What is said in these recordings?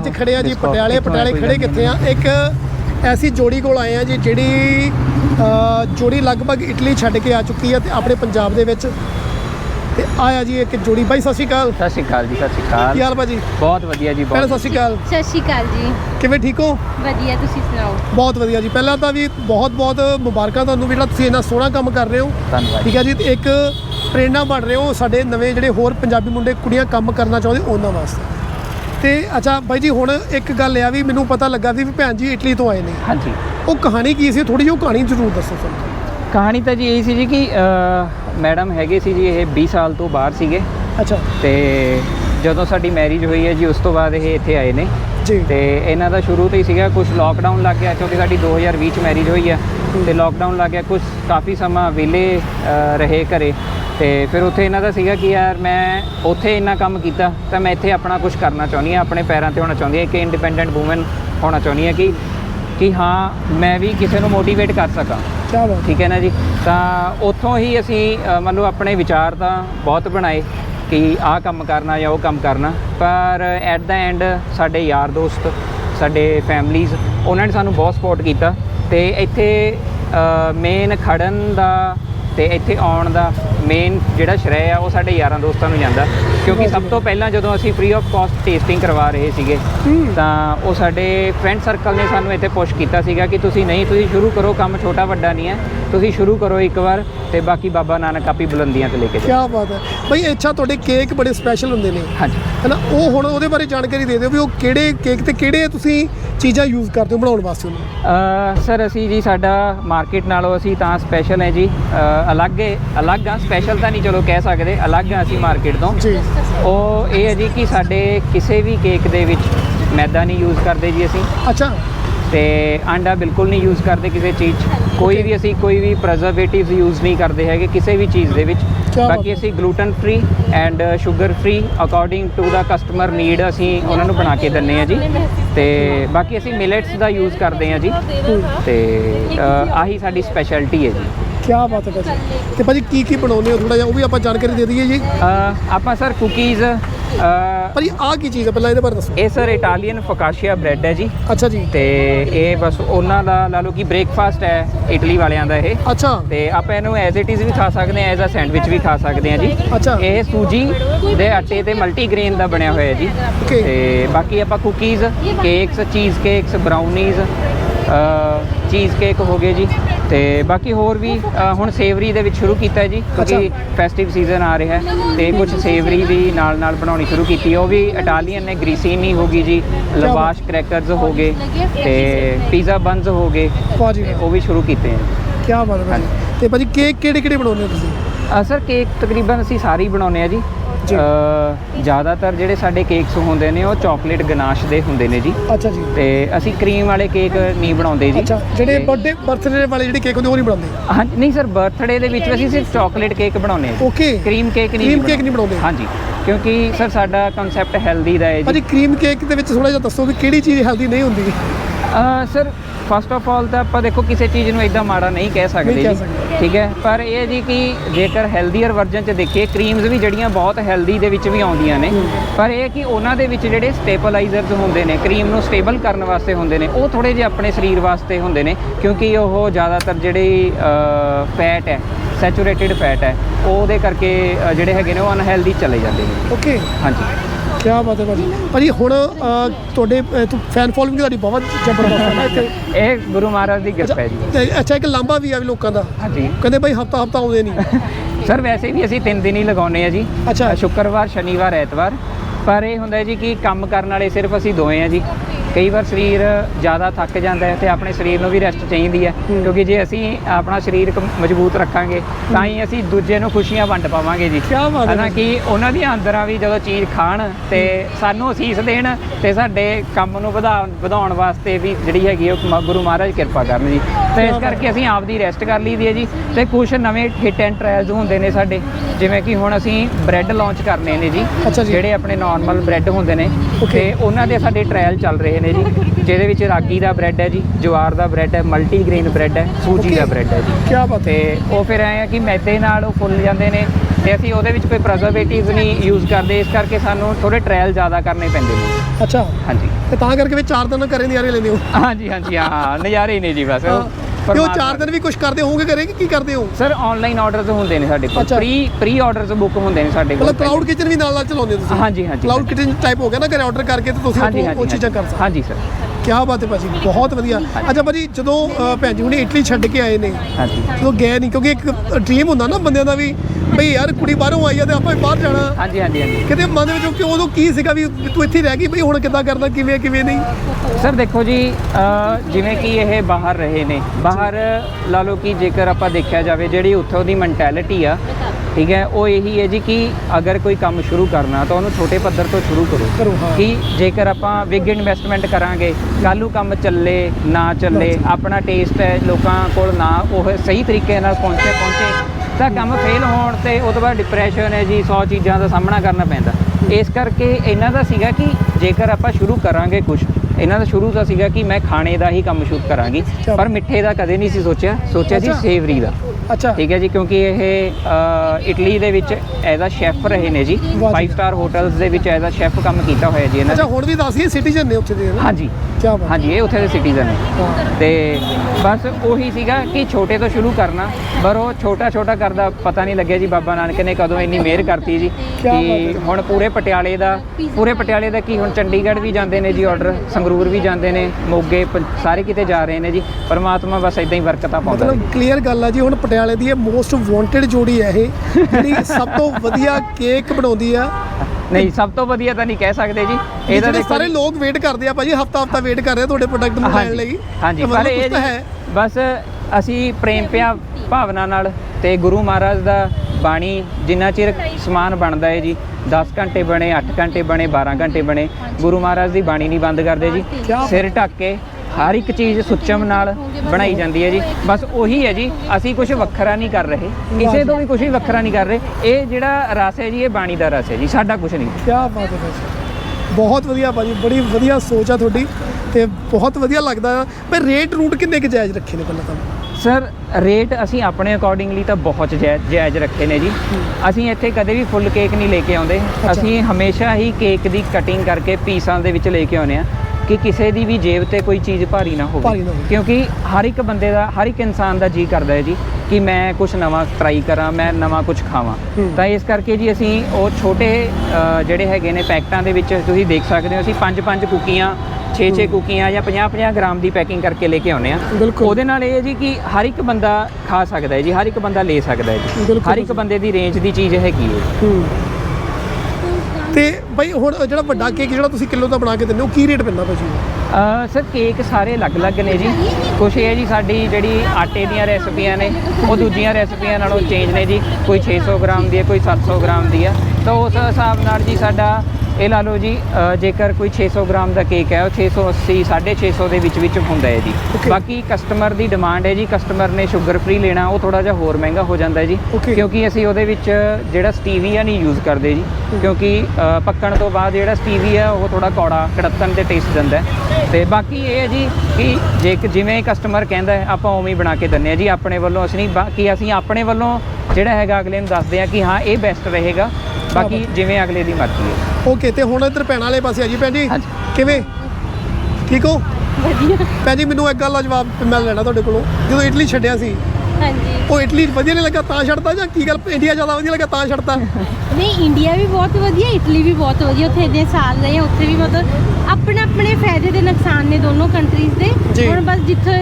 ਅੱਜ ਖੜੇ ਆ ਜੀ ਪਟਿਆਲੇ ਪਟਿਆਲੇ ਖੜੇ ਕਿੱਥੇ ਆ? ਇੱਕ ਐਸੀ ਜੋੜੀ ਕੋਲ ਆਏ ਆ ਜੀ ਜਿਹੜੀ ਜੋੜੀ ਲਗਭਗ ਇਟਲੀ ਛੱਡ ਕੇ ਆ ਚੁੱਕੀ ਹੈ ਤੇ ਆਪਣੇ ਪੰਜਾਬ ਦੇ ਵਿੱਚ। ਤੇ ਆਇਆ ਜੀ ਇੱਕ ਜੋੜੀ। ਬਾਈ ਸਤਿ ਸ਼੍ਰੀ ਅਕਾਲ। ਸਤਿ ਸ਼੍ਰੀ ਅਕਾਲ ਜੀ ਸਤਿ ਸ਼੍ਰੀ ਅਕਾਲ। ਕੀ ਹਾਲ ਭਾਜੀ ਬਹੁਤ ਵਧੀਆ ਜੀ ਬਹੁਤ ਸਤਿ ਸ਼੍ਰੀ ਅਕਾਲ। ਸਤਿ ਸ਼੍ਰੀ ਅਕਾਲ ਜੀ। ਕਿਵੇਂ ਠੀਕ ਹੋ? ਵਧੀਆ ਤੁਸੀਂ ਸੁਣਾਓ? ਬਹੁਤ ਵਧੀਆ ਜੀ। ਪਹਿਲਾਂ ਤਾਂ ਵੀ ਬਹੁਤ ਬਹੁਤ ਮੁਬਾਰਕਾਂ ਤੁਹਾਨੂੰ ਵੀ ਜਿਹੜਾ ਤੁਸੀਂ ਇੰਨਾ ਸੋਹਣਾ ਕੰਮ ਕਰ ਰਹੇ ਹੋ। ਧੰਨਵਾਦ ਠੀਕ ਹੈ ਜੀ ਤੇ ਇੱਕ ਪ੍ਰੇਰਣਾ ਬਣ ਰਹੇ ਹੋ ਸਾਡੇ ਨਵੇਂ ਜਿਹੜੇ ਹੋਰ ਪੰਜਾਬੀ ਮੁੰਡੇ ਕੁੜੀਆਂ ਕੰਮ ਕਰਨਾ ਚਾਹੁੰਦੇ ਉਹਨਾਂ ਵਾਸਤੇ। ਤੇ ਅੱਛਾ ਬਾਈ ਜੀ ਹੁਣ ਇੱਕ ਗੱਲ ਆ ਵੀ ਮੈਨੂੰ ਪਤਾ ਲੱਗਾ ਸੀ ਵੀ ਭੈਣ ਜੀ ਇਟਲੀ ਤੋਂ ਆਏ ਨੇ। ਹਾਂਜੀ। ਉਹ ਕਹਾਣੀ ਕੀ ਸੀ? ਥੋੜੀ ਜਿਹੀ ਉਹ ਕਹਾਣੀ ਜ਼ਰੂਰ ਦੱਸੋ ਸਾਨੂੰ। ਕਹਾਣੀ ਤਾਂ ਜੀ ਇਹ ਸੀ ਜੀ ਕਿ ਮੈਡਮ ਹੈਗੇ ਸੀ ਜੀ ਇਹ 20 ਸਾਲ ਤੋਂ ਬਾਹਰ ਸੀਗੇ। ਅੱਛਾ। ਤੇ ਜਦੋਂ ਸਾਡੀ ਮੈਰਿਜ ਹੋਈ ਹੈ ਜੀ ਉਸ ਤੋਂ ਬਾਅਦ ਇਹ ਇੱਥੇ ਆਏ ਨੇ। ਜੀ। ਤੇ ਇਹਨਾਂ ਦਾ ਸ਼ੁਰੂ ਤੋਂ ਹੀ ਸੀਗਾ ਕੁਝ ਲੋਕਡਾਊਨ ਲੱਗ ਗਿਆ ਕਿਉਂਕਿ ਸਾਡੀ 2020 ਚ ਮੈਰਿਜ ਹੋਈ ਹੈ। ਤੇ ਲੋਕਡਾਊਨ ਲੱਗ ਗਿਆ ਕੁਝ ਕਾਫੀ ਸਮਾਂ ਵਿਲੇ ਰਹੇ ਘਰੇ। ਤੇ ਫਿਰ ਉੱਥੇ ਇਹਨਾਂ ਦਾ ਸੀਗਾ ਕਿ ਯਾਰ ਮੈਂ ਉੱਥੇ ਇੰਨਾ ਕੰਮ ਕੀਤਾ ਤਾਂ ਮੈਂ ਇੱਥੇ ਆਪਣਾ ਕੁਝ ਕਰਨਾ ਚਾਹੁੰਦੀ ਹਾਂ ਆਪਣੇ ਪੈਰਾਂ ਤੇ ਹੋਣਾ ਚਾਹੁੰਦੀ ਹਾਂ ਇੱਕ ਇੰਡੀਪੈਂਡੈਂਟ ਔਮਨ ਹੋਣਾ ਚਾਹੁੰਦੀ ਹਾਂ ਕਿ ਕਿ ਹਾਂ ਮੈਂ ਵੀ ਕਿਸੇ ਨੂੰ ਮੋਟੀਵੇਟ ਕਰ ਸਕਾਂ। ਬਾਤ ਠੀਕ ਹੈ ਨਾ ਜੀ? ਤਾਂ ਉੱਥੋਂ ਹੀ ਅਸੀਂ ਮੰਨ ਲਓ ਆਪਣੇ ਵਿਚਾਰ ਤਾਂ ਬਹੁਤ ਬਣਾਏ ਕਿ ਆਹ ਕੰਮ ਕਰਨਾ ਜਾਂ ਉਹ ਕੰਮ ਕਰਨਾ ਪਰ ਐਟ ਦਾ ਐਂਡ ਸਾਡੇ ਯਾਰ ਦੋਸਤ ਸਾਡੇ ਫੈਮਲੀਜ਼ ਉਹਨਾਂ ਨੇ ਸਾਨੂੰ ਬਹੁਤ ਸਪੋਰਟ ਕੀਤਾ ਤੇ ਇੱਥੇ ਮੇਨ ਖੜਨ ਦਾ ਤੇ ਇੱਥੇ ਆਉਣ ਦਾ ਮੇਨ ਜਿਹੜਾ ਸ਼੍ਰੇਅ ਆ ਉਹ ਸਾਡੇ ਯਾਰਾਂ ਦੋਸਤਾਂ ਨੂੰ ਜਾਂਦਾ। ਕਿਉਂਕਿ ਸਭ ਤੋਂ ਪਹਿਲਾਂ ਜਦੋਂ ਅਸੀਂ ਫ੍ਰੀ ਆਫ ਕਾਸਟ ਟੇਸਟਿੰਗ ਕਰਵਾ ਰਹੇ ਸੀਗੇ ਤਾਂ ਉਹ ਸਾਡੇ ਫਰੈਂਡ ਸਰਕਲ ਨੇ ਸਾਨੂੰ ਇੱਥੇ ਪੁਸ਼ ਕੀਤਾ ਸੀਗਾ ਕਿ ਤੁਸੀਂ ਨਹੀਂ ਤੁਸੀਂ ਸ਼ੁਰੂ ਕਰੋ ਕੰਮ ਛੋਟਾ ਵੱਡਾ ਨਹੀਂ ਹੈ। ਤੁਸੀਂ ਸ਼ੁਰੂ ਕਰੋ ਇੱਕ ਵਾਰ ਤੇ ਬਾਕੀ ਬਾਬਾ ਨਾਨਕ ਆਪੀ ਬੁਲੰਦੀਆਂ ਤੇ ਲੈ ਕੇ ਜਾਓ। ਕੀ ਬਾਤ ਹੈ। ਬਈ ਅੱਛਾ ਤੁਹਾਡੇ ਕੇਕ ਬੜੇ ਸਪੈਸ਼ਲ ਹੁੰਦੇ ਨੇ। ਹਾਂਜੀ। ਹਨਾ? ਉਹ ਹੁਣ ਉਹਦੇ ਬਾਰੇ ਜਾਣਕਾਰੀ ਦੇ ਦਿਓ ਵੀ ਉਹ ਕਿਹੜੇ ਕੇਕ ਤੇ ਕਿਹੜੇ ਤੁਸੀਂ ਚੀਜ਼ਾਂ ਯੂਜ਼ ਕਰਦੇ ਹੋ ਬਣਾਉਣ ਵਾਸਤੇ ਉਹਨੂੰ? ਅ, ਸਰ ਅਸੀਂ ਜੀ ਸਾਡਾ ਮਾਰਕੀਟ ਨਾਲੋਂ ਅਸੀਂ ਤਾਂ ਸਪੈਸ਼ਲ ਹੈ ਜੀ। ਅਲੱਗ ਹੈ ਅਲੱਗ ਆ। ਸਪੈਸ਼ਲ ਤਾਂ ਨਹੀਂ ਚਲੋ ਕਹਿ ਸਕਦੇ ਅਲੱਗ ਆ ਅਸੀਂ ਮਾਰਕੀਟ ਤੋਂ। ਜੀ। ਉਹ ਇਹ ਹੈ ਜੀ ਕਿ ਸਾਡੇ ਕਿਸੇ ਵੀ ਕੇਕ ਦੇ ਵਿੱਚ ਮੈਦਾ ਨਹੀਂ ਯੂਜ਼ ਕਰਦੇ ਜੀ ਅਸੀਂ। ਅੱਛਾ। ਤੇ ਆਂਡਾ ਬਿਲਕੁਲ ਨਹੀਂ ਯੂਜ਼ ਕਰਦੇ ਕਿਸੇ ਚੀਜ਼ 'ਚ। ਕੋਈ ਵੀ ਅਸੀਂ ਕੋਈ ਵੀ ਪ੍ਰੈਜ਼ਰਵੇਟਿਵਸ ਯੂਜ਼ ਨਹੀਂ ਕਰਦੇ ਹੈਗੇ ਕਿਸੇ ਵੀ ਚੀਜ਼ ਦੇ ਵਿੱਚ। ਬਾਕੀ ਅਸੀਂ gluten free and sugar free according to the customer need ਅਸੀਂ ਉਹਨਾਂ ਨੂੰ ਬਣਾ ਕੇ ਦਿੰਨੇ ਆ ਜੀ। ਤੇ ਬਾਕੀ ਅਸੀਂ ਮਿਲਟਸ ਦਾ ਯੂਜ਼ ਕਰਦੇ ਆ ਜੀ। ਤੇ ਆਹੀ ਸਾਡੀ ਸਪੈਸ਼ਲਿਟੀ ਹੈ ਜੀ। ਕੀ ਬਾਤ ਹੈ ਭਾਜੀ। ਤੇ ਭਾਜੀ ਕੀ ਕੀ ਬਣਾਉਂਦੇ ਹੋ? ਥੋੜਾ ਜਿਹਾ ਉਹ ਵੀ ਆਪਾਂ ਜਾਣਕਾਰੀ ਦੇ ਦਈਏ ਜੀ। ਅ, ਆਪਾਂ ਸਰ ਕੁਕੀਜ਼ ਭਾਜੀ ਆਹ ਕੀ ਚੀਜ਼ ਹੈ? ਪਹਿਲਾਂ ਇਹਦੇ ਬਾਰੇ ਦੱਸੋ। ਇਹ ਸਰ ਇਟਾਲੀਅਨ ਫੋਕਾਸ਼ੀਆ ਬ੍ਰੈਡ ਹੈ ਜੀ। ਅੱਛਾ ਜੀ। ਤੇ ਇਹ ਬਸ ਉਹਨਾਂ ਦਾ ਲਾ ਲਓ ਕਿ ਬ੍ਰੇਕਫਾਸਟ ਹੈ ਇਟਲੀ ਵਾਲਿਆਂ ਦਾ ਇਹ। ਅੱਛਾ। ਤੇ ਆਪਾਂ ਇਹਨੂੰ ਐਜ਼ ਇਟ ਇਜ਼ ਵੀ ਖਾ ਸਕਦੇ ਹਾਂ ਐਜ਼ ਅ ਸੈਂਡਵਿਚ ਵੀ ਖਾ ਸਕਦੇ ਹਾਂ ਜੀ। ਅੱਛਾ। ਇਹ ਸੂਜੀ ਦੇ ਆਟੇ ਤੇ ਮਲਟੀਗ੍ਰੇਨ ਦਾ ਬਣਿਆ ਹੋਇਆ ਜੀ। Okay. ਤੇ ਬਾਕੀ ਆਪਾਂ cookies cakes cheese cakes brownies cheese cake ਹੋ ਗਏ ਜੀ। ਤੇ ਬਾਕੀ ਹੋਰ ਵੀ ਅ, ਹੁਣ ਸੇਵਰੀ ਦੇ ਵਿੱਚ ਸ਼ੁਰੂ ਕੀਤਾ ਹੈ ਜੀ ਕਿਉਂਕਿ ਫੈਸਟਿਵ ਸੀਜ਼ਨ ਆ ਰਿਹਾ ਹੈ। ਤੇ ਕੁਝ ਸੇਵਰੀ ਵੀ ਨਾਲ ਨਾਲ ਬਣਾਉਣੀ ਸ਼ੁਰੂ ਕੀਤੀ ਹੈ। ਉਹ ਵੀ ਇਟਾਲੀਅਨ ਨੇ ਗ੍ਰੀਸੀਨੀ ਹੋ ਗਈ ਜੀ ਲਵਾਸ਼ ਕਰੈਕਰਸ ਹੋ ਗਏ ਤੇ ਪੀਜ਼ਾ ਬੰਸ ਹੋ ਗਏ ਭਾਜੀ ਤੇ ਉਹ ਵੀ ਸ਼ੁਰੂ ਕੀਤੇ ਹਨ ਕੀ ਬਾਤ ਹੈ ਭਾਜੀ ਤੇ ਭਾਜੀ ਕੇਕ ਕਿਹੜੇ ਕਿਹੜੇ ਬਣਾਉਂਦੇ ਹੋ ਤੁਸੀਂ? ਅ, ਸਰ ਕੇਕ ਤਕਰੀਬਨ ਅਸੀਂ ਸਾਰੇ ਹੀ ਬਣਾਉਂਦੇ ਆ ਜੀ। ਜ਼ਿਆਦਾਤਰ ਜਿਹੜੇ ਸਾਡੇ ਕੇਕਸ ਹੁੰਦੇ ਨੇ ਉਹ ਚਾਕਲੇਟ ਗਨਾਸ਼ ਦੇ ਹੁੰਦੇ ਨੇ ਜੀ। ਅੱਛਾ ਜੀ। ਤੇ ਅਸੀਂ ਕਰੀਮ ਵਾਲੇ ਕੇਕ ਨਹੀਂ ਬਣਾਉਂਦੇ ਜੀ। ਅੱਛਾ ਜਿਹੜੇ ਬਰਥਡੇ ਬਰਥਡੇ ਵਾਲੇ ਜਿਹੜੇ ਕੇਕ ਹੁੰਦੇ ਉਹ ਨਹੀਂ ਬਣਾਉਂਦੇ? ਹਾਂਜੀ ਨਹੀਂ ਸਰ ਬਰਥਡੇ ਦੇ ਵਿੱਚ ਅਸੀਂ ਸਿਰਫ ਚਾਕਲੇਟ ਕੇਕ ਬਣਾਉਂਦੇ ਆ ਓਕੇ ਕਰੀਮ ਕੇਕ ਨਹੀਂ Cream cake ਨਹੀਂ ਬਣਾਉਂਦੇ। ਹਾਂਜੀ। ਕਿਉਂਕਿ ਸਰ ਸਾਡਾ ਕਨਸੈਪਟ ਹੈਲਦੀ ਦਾ ਹੈ ਜੀ। ਭਾਜੀ ਕਰੀਮ ਕੇਕ ਦੇ ਵਿੱਚ ਥੋੜਾ ਜਿਹਾ ਦੱਸੋ ਵੀ ਕਿਹੜੀ ਚੀਜ਼ ਹੈਲਦੀ ਨਹੀਂ ਹੁੰਦੀ? Uh, sir first of all ਤਾਂ ਆਪਾਂ ਦੇਖੋ ਕਿਸੇ ਚੀਜ਼ ਨੂੰ ਇਦਾਂ ਮਾੜਾ ਨਹੀਂ ਕਹਿ ਸਕਦੇ ਜੀ। ਠੀਕ ਹੈ? ਪਰ ਇਹ ਜੀ ਕਿ ਜੇਕਰ ਹੈਲਦੀਅਰ ਵਰਜ਼ਨ ਚ ਦੇਖੀਏ ਕਰੀਮਸ ਵੀ ਜਿਹੜੀਆਂ ਬਹੁਤ ਹੈਲਦੀ ਦੇ ਵਿੱਚ ਵੀ ਆਉਂਦੀਆਂ ਨੇ ਪਰ ਇਹ ਕਿ ਉਹਨਾਂ ਦੇ ਵਿੱਚ ਜਿਹੜੇ ਸਟੇਬਲਾਈਜ਼ਰਸ ਹੁੰਦੇ ਨੇ ਕਰੀਮ ਨੂੰ ਸਟੇਬਲ ਕਰਨ ਵਾਸਤੇ ਹੁੰਦੇ ਨੇ ਉਹ ਥੋੜੇ ਜਿਹੇ ਆਪਣੇ ਸਰੀਰ ਵਾਸਤੇ ਹੁੰਦੇ ਨੇ ਕਿਉਂਕਿ ਉਹ ਜ਼ਿਆਦਾਤਰ ਜਿਹੜੀ ਫੈਟ ਹੈ ਸੈਚੂਰੇਟਿਡ ਫੈਟ ਹੈ ਉਹਦੇ ਕਰਕੇ ਜਿਹੜੇ ਹੈਗੇ ਨੇ ਉਹ ਅਨਹੈਲਦੀ ਚਲੇ ਜਾਂਦੇ ਨੇ। ਓਕੇ ਹਾਂਜੀ। ਕੀ ਬਾਤ ਹੈ ਭਾਜੀ। ਭਾਜੀ ਹੁਣ ਅਹ, ਤੁਹਾਡੇ ਫੈਨ ਫੋਲੋਇੰਗ ਤੁਹਾਡੀ ਬਹੁਤ ਜ਼ਬਰਦਸਤ ਹੈ ਨਾ ਇੱਥੇ। ਇਹ ਗੁਰੂ ਮਹਾਰਾਜ ਦੀ ਕਿਰਪਾ ਹੈ ਜੀ। ਤੇ ਅੱਛਾ ਇੱਕ ਲਾਂਬਾ ਵੀ ਆ ਵੀ ਲੋਕਾਂ ਦਾ। ਹਾਂਜੀ। ਕਹਿੰਦੇ ਭਾਈ ਹਫਤਾ ਹਫਤਾ ਆਉਂਦੇ ਨਹੀਂ। ਸਰ ਵੈਸੇ ਵੀ ਅਸੀਂ ਤਿੰਨ ਦਿਨ ਹੀ ਲਗਾਉਂਦੇ ਆ ਜੀ। ਅੱਛਾ। ਸ਼ੁੱਕਰਵਾਰ ਸ਼ਨੀਵਾਰ ਐਤਵਾਰ। ਪਰ ਇਹ ਹੁੰਦਾ ਹੈ ਜੀ ਕਿ ਕੰਮ ਕਰਨ ਵਾਲੇ ਸਿਰਫ ਅਸੀਂ ਦੋਏ ਆ ਜੀ। ਕਈ ਵਾਰ ਸਰੀਰ ਜ਼ਿਆਦਾ ਥੱਕ ਜਾਂਦਾ ਹੈ ਤੇ ਆਪਣੇ ਸਰੀਰ ਨੂੰ ਵੀ ਰੈਸਟ ਚਾਹੀਦੀ ਹੈ ਕਿਉਂਕਿ ਜੇ ਅਸੀਂ ਆਪਣਾ ਸਰੀਰ ਮਜ਼ਬੂਤ ਰੱਖਾਂਗੇ ਤਾਂ ਹੀ ਅਸੀਂ ਦੂਜੇ ਨੂੰ ਖੁਸ਼ੀਆਂ ਵੰਡ ਪਾਵਾਂਗੇ ਜੀ। ਹਨਾ ਕਿ ਉਹਨਾਂ ਦੀਆਂ ਅੰਦਰਾਂ ਵੀ ਜਦੋਂ ਚੀਜ਼ ਖਾਣ ਤੇ ਸਾਨੂੰ ਅਸੀਸ ਦੇਣ ਤੇ ਸਾਡੇ ਕੰਮ ਨੂੰ ਵਧਾ ਵਧਾਉਣ ਵਾਸਤੇ ਵੀ ਜਿਹੜੀ ਹੈਗੀ ਉਹ ਗੁਰੂ ਮਹਾਰਾਜ ਕਿਰਪਾ ਕਰਨ ਜੀ। ਤੇ ਇਸ ਕਰਕੇ ਅਸੀਂ ਆਪਦੀ ਰੈਸਟ ਕਰ ਲਈਦੀ ਹੈ ਜੀ ਤੇ ਕੁਝ ਨਵੇਂ ਹਿੱਟ ਐਂਡ ਟ੍ਰਾਇਲਸ ਹੁੰਦੇ ਨੇ ਸਾਡੇ ਜਿਵੇਂ ਕਿ ਹੁਣ ਅਸੀਂ ਬ੍ਰੈਡ ਲਾਂਚ ਕਰਨੇ ਨੇ ਜੀ। ਜਿਹੜੇ ਆਪਣੇ ਨਾਰਮਲ ਬ੍ਰੈਡ ਹੁੰਦੇ ਨੇ. ਤੇ ਉਹਨਾਂ ਦੇ ਸਾਡੇ ਟ੍ਰਾਇਲ ਚੱਲ ਰਹੇ ਨੇ ਜੀ ਜਿਹਦੇ ਵਿੱਚ ਰਾਗੀ ਦਾ ਬ੍ਰੈਡ ਹੈ ਜੀ ਜਵਾਰ ਦਾ ਬ੍ਰੈਡ ਹੈ ਮਲਟੀਗ੍ਰੇਨ ਬ੍ਰੈਡ ਹੈ ਸੂਜੀ. ਦਾ ਬ੍ਰੈਡ ਹੈ ਜੀ। ਕੀ ਬਾਤ ਹੈ। ਤੇ ਉਹ ਫਿਰ ਐਂ ਆ ਕਿ ਮੈਦੇ ਨਾਲ ਉਹ ਫੁੱਲ ਜਾਂਦੇ ਨੇ ਤੇ ਅਸੀਂ ਉਹਦੇ ਵਿੱਚ ਕੋਈ ਪ੍ਰੀਜ਼ਰਵੇਟਿਵਸ ਨਹੀਂ ਯੂਜ਼ ਕਰਦੇ ਇਸ ਕਰਕੇ ਸਾਨੂੰ ਥੋੜੇ ਟ੍ਰਾਇਲ ਜ਼ਿਆਦਾ ਕਰਨੇ ਪੈਂਦੇ ਨੇ। ਅੱਛਾ। ਹਾਂਜੀ। ਤੇ ਤਾਂ ਕਰਕੇ ਵੀ ਚਾਰ ਦਿਨ ਘਰੇ ਨਜ਼ਾਰੇ ਲੈਂਦੇ ਹੋ? ਹਾਂਜੀ ਹਾਂਜੀ ਹਾਂ ਨਜ਼ਾਰੇ ਹੀ ਨੇ ਜੀ ਬਸ। ਤੇ ਉਹ ਚਾਰ ਦਿਨ ਵੀ ਕੁਝ ਕਰਦੇ ਹੋਵੋਗੇ ਘਰੇ ਕਿ ਕੀ ਕਰਦੇ ਹੋ? ਸਰ ਆਨਲਾਈਨ ਆਰਡਰਸ ਹੁੰਦੇ ਨੇ ਸਾਡੇ ਕੋਲ। ਪ੍ਰੀ ਪ੍ਰੀ ਆਰਡਰਸ ਬੁੱਕ ਹੁੰਦੇ ਨੇ ਸਾਡੇ ਕੋਲ। ਮਤਲਬ ਕਲਾਊਡ ਕਿਚਨ ਵੀ ਨਾਲ ਨਾਲ ਚਲਾਉਂਦੇ ਹੋ ਤੁਸੀਂ? ਹਾਂਜੀ ਹਾਂਜੀ ਕਲਾਊਡ ਕਿਚਨ ਟਾਈਪ ਹੋ ਗਿਆ ਨਾ ਘਰੇ ਆਰਡਰ ਕਰਕੇ ਤੇ ਤੁਸੀਂ ਉਹ ਚੀਜ਼ਾਂ ਕਰ ਸਕਦੇ ਹਾਂਜੀ ਸਰ। ਕੀ ਬਾਤ ਹੈ ਭਾਜੀ ਬਹੁਤ ਵਧੀਆ। ਅੱਛਾ ਭਾਜੀ ਜਦੋਂ ਅ, ਭੈਣ ਜੀ ਹੁਣੇ ਇਟਲੀ ਛੱਡ ਕੇ ਆਏ ਨੇ ਹਾਂਜੀ। ਜਦੋਂ ਗਏ ਨਹੀਂ ਕਿਉਂਕਿ ਇੱਕ ਡ੍ਰੀਮ ਹੁੰਦਾ ਨਾ ਬੰਦਿਆਂ ਦਾ ਵੀ ਬਈ ਯਾਰ ਕੁੜੀ ਬਾਹਰੋਂ ਆਈ ਆ ਤੇ ਆਪਾਂ ਵੀ ਬਾਹਰ ਜਾਣਾ। ਹਾਂਜੀ ਹਾਂਜੀ ਹਾਂਜੀ। ਕਿਤੇ ਮਨ ਦੇ ਵਿੱਚੋਂ ਕਿ ਉਦੋਂ ਕੀ ਸੀਗਾ ਵੀ ਤੂੰ ਇੱਥੇ ਹੀ ਰਹਿ ਗਈ ਬਈ ਹੁਣ ਕਿੱਦਾਂ ਕਰਨਾ ਕਿਵੇਂ ਕਿਵੇਂ ਨਹੀਂ? ਸਰ ਦੇਖੋ ਜੀ ਅ, ਜਿਵੇਂ ਕਿ ਇਹ ਬਾਹਰ ਰਹੇ ਨੇ ਬਾਹਰ ਲਾ ਲਓ ਕਿ ਜੇਕਰ ਆਪਾਂ ਦੇਖਿਆ ਜਾਵੇ ਜਿਹੜੀ ਉੱਥੋਂ ਦੀ ਮੈਂਟੈਲਿਟੀ ਆ ਠੀਕ ਹੈ? ਉਹ ਇਹੀ ਹੈ ਜੀ ਕਿ ਅਗਰ ਕੋਈ ਕੰਮ ਸ਼ੁਰੂ ਕਰਨਾ ਤਾਂ ਉਹਨੂੰ ਛੋਟੇ ਪੱਧਰ ਤੋਂ ਸ਼ੁਰੂ ਕਰੋ। ਕਿ ਜੇਕਰ ਆਪਾਂ ਬਿਗ ਇਨਵੈਸਟਮੈਂਟ ਕਰਾਂਗੇ ਕੱਲ੍ਹ ਨੂੰ ਕੰਮ ਚੱਲੇ ਨਾ ਚੱਲੇ ਆਪਣਾ ਟੇਸਟ ਹੈ ਲੋਕਾਂ ਕੋਲ ਨਾ ਉਹ ਸਹੀ ਤਰੀਕੇ ਨਾਲ ਪਹੁੰਚੇ ਪਹੁੰਚੇ ਤਾਂ ਕੰਮ ਫੇਲ ਹੋਣ ਤੇ ਉਹ ਤੋਂ ਬਾਅਦ ਡਿਪਰੈਸ਼ਨ ਹੈ ਜੀ 100 ਚੀਜ਼ਾਂ ਦਾ ਸਾਹਮਣਾ ਕਰਨਾ ਪੈਂਦਾ। ਇਸ ਕਰਕੇ ਇਹਨਾਂ ਦਾ ਸੀਗਾ ਕਿ ਜੇਕਰ ਆਪਾਂ ਸ਼ੁਰੂ ਕਰਾਂਗੇ ਕੁਝ ਇਹਨਾਂ ਦਾ ਸ਼ੁਰੂ ਦਾ ਸੀਗਾ ਕਿ ਮੈਂ ਖਾਣੇ ਦਾ ਹੀ ਕੰਮ ਸ਼ੁਰੂ ਕਰਾਂਗੀ ਪਰ ਮਿੱਠੇ ਦਾ ਕਦੇ ਨਹੀਂ ਸੀ ਸੋਚਿਆ ਸੋਚਿਆ ਸੀ। ਸੇਵਰੀ ਦਾ। ਅੱਛਾ। ਠੀਕ ਹੈ ਜੀ ਕਿਉਂਕਿ ਇਹ ਇਟਲੀ ਦੇ ਵਿੱਚ ਐਜ਼ ਅ ਸ਼ੈਫ ਰਹੇ ਨੇ ਜੀ। ਵਾਹ ਜੀ। 5 ਸਟਾਰ ਹੋਟਲਸ ਦੇ ਵਿੱਚ ਐਜ਼ ਅ ਸ਼ੈਫ ਕੰਮ ਕੀਤਾ ਹੋਇਆ ਜੀ ਇਹਨਾਂ ਅੱਛਾ ਹੁਣ ਵੀ ਦੱਸੀਏ ਸਿਟੀਜ਼ਨ ਨੇ ਉੱਥੇ ਦੇ ਹਾਂਜੀ। ਕੀ ਬਾਤ ਹਾਂਜੀ ਇਹ ਉੱਥੇ ਦੇ ਸਿਟੀਜ਼ਨ ਨੇ। ਤੇ ਬਸ ਉਹੀ ਸੀਗਾ ਕਿ ਛੋਟੇ ਤੋਂ ਸ਼ੁਰੂ ਕਰਨਾ ਪਰ ਉਹ ਛੋਟਾ ਛੋਟਾ ਕਰਦਾ ਪਤਾ ਨਹੀਂ ਲੱਗਿਆ ਜੀ ਬਾਬਾ ਨਾਨਕ ਨੇ ਕਦੋਂ ਇੰਨੀ ਮਿਹਰ ਕਰਤੀ ਜੀ ਕਿ। ਹੁਣ ਪੂਰੇ ਪਟਿਆਲੇ ਦਾ ਪੂਰੇ ਪਟਿਆਲੇ ਦਾ ਕੀ ਹੁਣ ਚੰਡੀਗੜ੍ਹ ਵੀ ਜਾਂਦੇ ਨੇ ਜੀ ਆਰਡਰ ਸੰਗਰੂਰ ਵੀ ਜਾਂਦੇ ਨੇ ਮੋਗੇ ਸਾਰੇ ਕਿਤੇ ਜਾ ਰਹੇ ਨੇ ਜੀ ਪਰਮਾਤਮਾ ਬਸ ਇਦਾਂ ਹੀ ਬਰਕਤਾਂ ਪਾਉਂਦਾ ਮਤਲਬ ਕਲੀਅਰ ਗੱਲ ਆ ਜੀ ਹੁਣ ਪਟਿਆਲੇ ਦੀ ਇਹ ਮੋਸਟ ਵਾਂਟਡ ਜੋੜੀ ਹੈ ਇਹ ਜਿਹੜੀ ਸਭ ਤੋਂ ਵਧੀਆ ਕੇਕ ਬਣਾਉਂਦੀ ਆ। ਨਹੀਂ ਸਭ ਤੋਂ ਵਧੀਆ ਤਾਂ ਨਹੀਂ ਕਹਿ ਸਕਦੇ ਜੀ। ਇਹ ਦੇਖੋ ਸਾਰੇ ਲੋਕ ਵੇਟ ਕਰਦੇ ਆ ਭਾਜੀ ਹਫਤਾ ਹਫਤਾ ਵੇਟ ਕਰ ਰਹੇ ਤੁਹਾਡੇ ਪ੍ਰੋਡਕਟ ਨੂੰ ਲੈਣ ਲਈ। ਹਾਂਜੀ ਤੇ ਪਰ ਇਹ ਤਾਂ ਬਸ ਅਸੀਂ ਪ੍ਰੇਮ ਪਿਆ ਭਾਵਨਾ ਨਾਲ ਤੇ ਗੁਰੂ ਮਹਾਰਾਜ ਦਾ ਬਾਣੀ ਜਿੰਨਾ ਚਿਰ ਸਮਾਨ ਬਣਦਾ ਹੈ ਜੀ 10 ਘੰਟੇ ਬਣੇ 8 ਘੰਟੇ ਬਣੇ 12 ਘੰਟੇ ਬਣੇ ਗੁਰੂ ਮਹਾਰਾਜ ਦੀ ਬਾਣੀ ਨਹੀਂ ਬੰਦ ਕਰਦੇ ਜੀ। ਸਿਰ ਢੱਕ ਕੇ ਹਰ ਇੱਕ ਚੀਜ਼ ਸੁੱਚਮ ਨਾਲ ਬਣਾਈ ਜਾਂਦੀ ਹੈ ਜੀ। ਬਸ ਉਹੀ ਹੈ ਜੀ ਅਸੀਂ ਕੁਝ ਵੱਖਰਾ ਨਹੀਂ ਕਰ ਰਹੇ। ਕਿਸੇ ਤੋਂ ਵੀ ਕੁਝ ਵੀ ਵੱਖਰਾ ਨਹੀਂ ਕਰ ਰਹੇ। ਇਹ ਜਿਹੜਾ ਰਸ ਹੈ ਜੀ ਇਹ ਬਾਣੀ ਦਾ ਰਸ ਹੈ ਜੀ ਸਾਡਾ ਕੁਝ ਨਹੀਂ। ਕੀ ਬਾਤ ਹੈ ਬਹੁਤ ਵਧੀਆ ਭਾਜੀ ਬੜੀ ਵਧੀਆ ਸੋਚ ਆ ਤੁਹਾਡੀ ਤੇ ਬਹੁਤ ਵਧੀਆ ਲੱਗਦਾ ਪਰ ਰੇਟ ਰੂਟ ਕਿੰਨੇ ਕੁ ਜਾਇਜ਼ ਰੱਖੇ ਨੇ ਪਹਿਲਾਂ ਤਾਂ? ਸਰ ਰੇਟ ਅਸੀਂ ਆਪਣੇ ਅਕੋਰਡਿੰਗਲੀ ਤਾਂ ਬਹੁਤ ਜਾਇਜ਼ ਜਾਇਜ਼ ਰੱਖੇ ਨੇ ਜੀ। ਅਸੀਂ ਇੱਥੇ ਕਦੇ ਵੀ ਫੁੱਲ ਕੇਕ ਨਹੀਂ ਲੈ ਕੇ ਆਉਂਦੇ। ਅਸੀਂ ਹਮੇਸ਼ਾ ਹੀ ਕੇਕ ਦੀ ਕਟਿੰਗ ਕਰਕੇ ਪੀਸਾਂ ਦੇ ਵਿੱਚ ਲੈ ਕੇ ਆਉਂਦੇ ਆ ਕਿ ਕਿਸੇ ਦੀ ਵੀ ਜੇਬ ਤੇ ਕੋਈ ਚੀਜ਼ ਭਾਰੀ ਨਾ ਭਾਰੀ ਹੋਵੇ ਨਾ ਹੋਵੇ। ਕਿਉਂਕਿ ਹਰ ਇੱਕ ਬੰਦੇ ਦਾ ਹਰ ਇੱਕ ਇਨਸਾਨ ਦਾ ਜੀ ਕਰਦਾ ਹੈ ਜੀ ਕਿ ਮੈਂ ਕੁਝ ਨਵਾਂ ਟਰਾਈ ਕਰਾਂ ਮੈਂ ਨਵਾਂ ਕੁਝ ਖਾਵਾਂ। ਹੂੰ। ਤਾਂ ਇਸ ਕਰਕੇ ਜੀ ਅਸੀਂ ਉਹ ਛੋਟੇ ਅ, ਜਿਹੜੇ ਹੈਗੇ ਨੇ ਪੈਕਟਾਂ ਦੇ ਵਿੱਚ ਤੁਸੀਂ ਦੇਖ ਸਕਦੇ ਹੋ ਅਸੀਂ ਪੰਜ ਪੰਜ ਕੁਕੀਆਂ 6-6 ਕੁਕੀਆਂ ਜਾਂ 50-50 ਗ੍ਰਾਮ ਦੀ ਪੈਕਿੰਗ ਕਰਕੇ ਲੈ ਕੇ ਆਉਂਦੇ ਆ ਬਿਲਕੁਲ। ਉਹਦੇ ਨਾਲ ਇਹ ਹੈ ਜੀ ਕਿ ਹਰ ਇੱਕ ਬੰਦਾ ਖਾ ਸਕਦਾ ਹੈ ਜੀ ਹਰ ਇੱਕ ਬੰਦਾ ਲੈ ਸਕਦਾ ਹੈ ਜੀ। ਬਿਲਕੁਲ ਹਰ ਇੱਕ ਬੰਦੇ ਦੀ ਰੇਂਜ ਦੀ ਚੀਜ਼ ਹੈਗੀ ਹੈ। ਹੂੰ। ਤੇ ਭਾਈ ਹੁਣ ਜਿਹੜਾ ਵੱਡਾ ਕੇਕ ਜਿਹੜਾ ਤੁਸੀਂ ਕਿਲੋ ਦਾ ਬਣਾ ਕੇ ਦਿੰਦੇ ਹੋ ਕੀ ਰੇਟ ਪੈਂਦਾ ਭਾਜੀ? ਅ, ਸਰ ਕੇਕ ਸਾਰੇ ਅਲੱਗ-ਅਲੱਗ ਨੇ ਜੀ। ਕੁਛ ਇਹ ਹੈ ਜੀ ਸਾਡੀ ਜਿਹੜੀ ਆਟੇ ਦੀਆਂ ਰੈਸਪੀਆਂ ਨੇ ਉਹ ਦੂਜੀਆਂ ਰੈਸਪੀਆਂ ਨਾਲੋਂ ਚੇਂਜ ਨੇ ਜੀ। ਕੋਈ 600 ਗ੍ਰਾਮ ਦੀ ਹੈ ਕੋਈ 700 ਗ੍ਰਾਮ ਦੀ ਆ ਤਾਂ ਉਸ ਹਿਸਾਬ ਨਾਲ ਜੀ ਸਾਡਾ ਇਹ ਲਾ ਲਓ ਜੀ ਜੇਕਰ ਕੋਈ 600 ਗ੍ਰਾਮ ਦਾ ਕੇਕ ਹੈ ਉਹ 680 650 ਦੇ ਵਿੱਚ ਵਿੱਚ ਹੁੰਦਾ ਹੈ ਜੀ. ਬਾਕੀ ਕਸਟਮਰ ਦੀ ਡਿਮਾਂਡ ਹੈ ਜੀ ਕਸਟਮਰ ਨੇ ਸ਼ੂਗਰ ਫ੍ਰੀ ਲੈਣਾ ਉਹ ਥੋੜਾ ਜਿਹਾ ਹੋਰ ਮਹਿੰਗਾ ਹੋ ਜਾਂਦਾ ਹੈ ਜੀ. ਕਿਉਂਕਿ ਅਸੀਂ ਉਹਦੇ ਵਿੱਚ ਜਿਹੜਾ ਸਟੀਵੀਆ ਨਹੀਂ ਯੂਜ਼ ਕਰਦੇ ਜੀ। ਕਿਉਂਕਿ ਅ, ਪੱਕਣ ਤੋਂ ਬਾਅਦ ਜਿਹੜਾ ਸਟੀਵੀਆ ਉਹ ਥੋੜਾ ਕੌੜਾ ਕੜੱਤਨ ਤੇ ਟੇਸਟ ਦਿੰਦਾ ਤੇ ਬਾਕੀ ਇਹ ਹੈ ਜੀ ਕਿ ਜੇ ਜਿਵੇਂ ਕਸਟਮਰ ਕਹਿੰਦਾ ਹੈ ਆਪਾਂ ਉਵੇਂ ਹੀ ਬਣਾ ਕੇ ਦਿੰਨੇ ਆ ਜੀ ਆਪਣੇ ਵੱਲੋਂ ਅਸੀਂ ਨਹੀਂ ਬਾਕੀ ਅਸੀਂ ਆਪਣੇ ਵੱਲੋਂ ਜਿਹੜਾ ਹੈਗਾ ਅਗਲੇ ਨੂੰ ਦੱਸਦੇ ਆ ਕਿ ਹਾਂ ਇਹ ਬੈਸਟ ਰਹੇਗਾ। ਬਾਕੀ ਜਿਵੇਂ ਅਗਲੇ ਦੀ ਮਰਜ਼ੀ ਹੈ। ਓਕੇ ਤੇ ਹੁਣ ਇੱਧਰ ਭੈਣਾਂ ਵਾਲੇ ਪਾਸੇ ਆ ਜੀ। ਭੈਣ ਜੀ ਹਾਂਜੀ। ਕਿਵੇਂ? ਠੀਕ ਹੋ? ਵਧੀਆ। ਭੈਣ ਜੀ ਮੈਨੂੰ ਇੱਕ ਗੱਲ ਦਾ ਜਵਾਬ ਮੈਂ ਲੈਣਾ ਤੁਹਾਡੇ ਕੋਲੋਂ। ਜਦੋਂ ਇਟਲੀ ਛੱਡਿਆ ਸੀ ਹਾਂਜੀ। ਉਹ ਇਟਲੀ ਵਧੀਆ ਨਹੀਂ ਲੱਗਾ ਤਾਂ ਛੱਡਤਾ ਜਾਂ ਕੀ ਗੱਲ? ਇੰਡੀਆ ਜ਼ਿਆਦਾ ਵਧੀਆ ਲੱਗਾ ਤਾਂ ਛੱਡਤਾ? ਨਹੀਂ ਇੰਡੀਆ ਵੀ ਬਹੁਤ ਵਧੀਆ ਇਟਲੀ ਵੀ ਬਹੁਤ ਵਧੀਆ। ਉੱਥੇ ਦੇ ਸਾਲ ਰਹੇ ਆ ਉੱਥੇ ਵੀ ਮਤਲਬ ਆਪਣੇ ਆਪਣੇ ਫਾਇਦੇ ਤੇ ਨੁਕਸਾਨ ਨੇ ਦੋਨੋਂ ਕੰਟਰੀਜ਼ ਜੀ। ਦੇ ਹੁਣ ਬਸ ਜਿੱਥੇ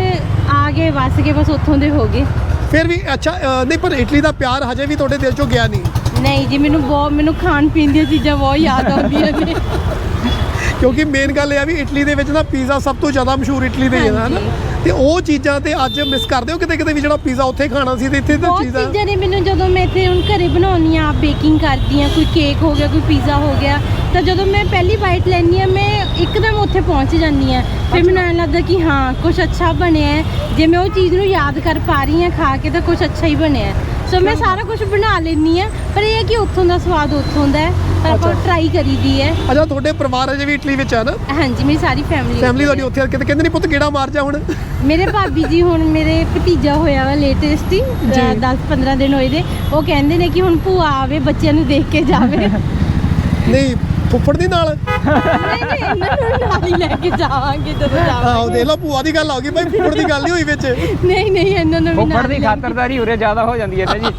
ਆ ਗਏ ਵਸ ਗਏ ਬਸ ਉੱਥੋਂ ਦੇ ਹੋ ਗਏ। ਫਿਰ ਵੀ ਅੱਛਾ ਅ, ਨਹੀਂ ਪਰ ਇਟਲੀ ਦਾ ਪਿਆਰ ਹਜੇ ਵੀ ਤੁਹਾਡੇ ਦਿਲ ਚੋਂ ਗਿਆ ਨਹੀਂ। ਨਹੀਂ ਜੀ ਮੈਨੂੰ ਬਹੁਤ ਮੈਨੂੰ ਖਾਣ ਪੀਣ ਦੀਆਂ ਚੀਜ਼ਾਂ ਬਹੁਤ ਯਾਦ ਆਉਂਦੀਆਂ ਨੇ। ਕਿਉਂਕਿ ਮੇਨ ਗੱਲ ਇਹ ਆ ਵੀ ਇਟਲੀ ਦੇ ਵਿੱਚ ਨਾ ਪੀਜ਼ਾ ਸਭ ਤੋਂ ਜ਼ਿਆਦਾ ਮਸ਼ਹੂਰ ਇਟਲੀ ਦੇ ਹੀ ਹੈ ਨਾ ਹਾਂਜੀ। ਤੇ ਉਹ ਚੀਜ਼ਾਂ ਤੇ ਅੱਜ ਮਿਸ ਕਰਦੇ ਹੋ? ਕਿਤੇ ਕਿਤੇ ਵੀ ਜਿਹੜਾ ਪੀਜ਼ਾ ਉੱਥੇ ਖਾਣਾ ਸੀ ਤੇ ਇੱਥੇ ਤਾਂ ਬਹੁਤ ਚੀਜ਼ਾਂ ਚੀਜ਼ਾਂ ਨੇ ਮੈਨੂੰ ਜਦੋਂ ਮੈਂ ਇੱਥੇ ਹੁਣ ਘਰੇ ਬਣਾਉਣੀ ਆ ਬੇਕਿੰਗ ਕਰਦੀ ਆ ਕੋਈ ਕੇਕ ਹੋ ਗਿਆ ਕੋਈ ਪੀਜ਼ਾ ਹੋ ਗਿਆ ਤਾਂ ਜਦੋਂ ਮੈਂ ਪਹਿਲੀ ਬਾਈਟ ਲੈਣੀ ਆ ਮੈਂ ਇੱਕਦਮ ਉੱਥੇ ਪਹੁੰਚ ਜਾਂਦੀ ਆ ਫਿਰ ਮੈਨੂੰ ਐਂ ਲੱਗਦਾ ਕਿ ਹਾਂ ਕੁਝ ਅੱਛਾ ਬਣਿਆ ਹੈ। ਜੇ ਮੈਂ ਉਹ ਚੀਜ਼ ਨੂੰ ਯਾਦ ਕਰ ਪਾ ਰਹੀ ਆ ਖਾ ਕੇ ਤਾਂ ਕੁਝ ਅੱਛਾ ਹੀ ਬਣਿਆ ਹੈ। ਸੋ ਮੈਂ ਸਾਰਾ ਕੁਝ ਬਣਾ ਲੈਂਦੀ ਆ ਪਰ ਇਹ ਹੈ ਕਿ ਉੱਥੋਂ ਦਾ ਸਵਾਦ ਉੱਥੋਂ ਦਾ ਹੈ। ਪਰ ਆਪਾਂ ਅੱਛਾ। ਟਰਾਈ ਕਰੀਦੀ ਹੈ। ਅੱਛਾ ਤੁਹਾਡੇ ਪਰਿਵਾਰ ਅਜੇ ਵੀ ਇਟਲੀ ਵਿੱਚ ਆ ਨਾ? ਹਾਂਜੀ ਮੇਰੀ ਸਾਰੀ ਫੈਮਿਲੀ ਫੈਮਿਲੀ ਤੁਹਾਡੀ ਉੱਥੇ ਆ ਕਿਤੇ ਕਹਿੰਦੇ ਨਹੀਂ ਪੁੱਤ ਗੇੜਾ ਮਾਰ ਜਾ ਹੁਣ? ਮੇਰੇ ਭਾਬੀ ਜੀ ਹੁਣ ਮੇਰੇ ਭਤੀਜਾ ਹੋਇਆ ਵਾ ਲੇਟੈਸਟ ਹੀ ਜੀ। 10 15 ਦਿਨ ਹੋਏ ਦੇ। ਉਹ ਕਹਿੰਦੇ ਨੇ ਕਿ ਹੁਣ ਭੂਆ ਆਵੇ ਬੱਚਿਆਂ ਨੂੰ ਦੇਖ ਕੇ ਜਾਵੇ। ਨਹੀਂ ਫੁੱਫੜ ਦੀ ਨਾਲ? ਨਹੀਂ ਨਹੀਂ ਇਹਨਾਂ ਨੂੰ ਨਾਲ ਹੀ ਲੈ ਕੇ ਜਾਵਾਂਗੇ ਜਦੋਂ ਆਹੋ ਜਾਵਾਂਗੇ। ਦੇਖ ਲਓ ਭੂਆ ਦੀ ਗੱਲ ਆ ਗਈ ਭਾਈ ਫੁੱਫੜ ਦੀ ਗੱਲ ਨਹੀਂ ਹੋਈ ਵਿੱਚ। ਨਹੀਂ ਨਹੀਂ ਇਹਨਾਂ ਨੂੰ ਵੀ ਫੁੱਫੜ ਨਾਲ ਦੀ ਲੈ ਕੇ- ਖਾਤਰਦਾਰੀ ਉਰੇ ਜ਼ਿਆਦਾ ਹੋ ਜਾਂਦੀ ਹੈ ਨਾ ਜੀ।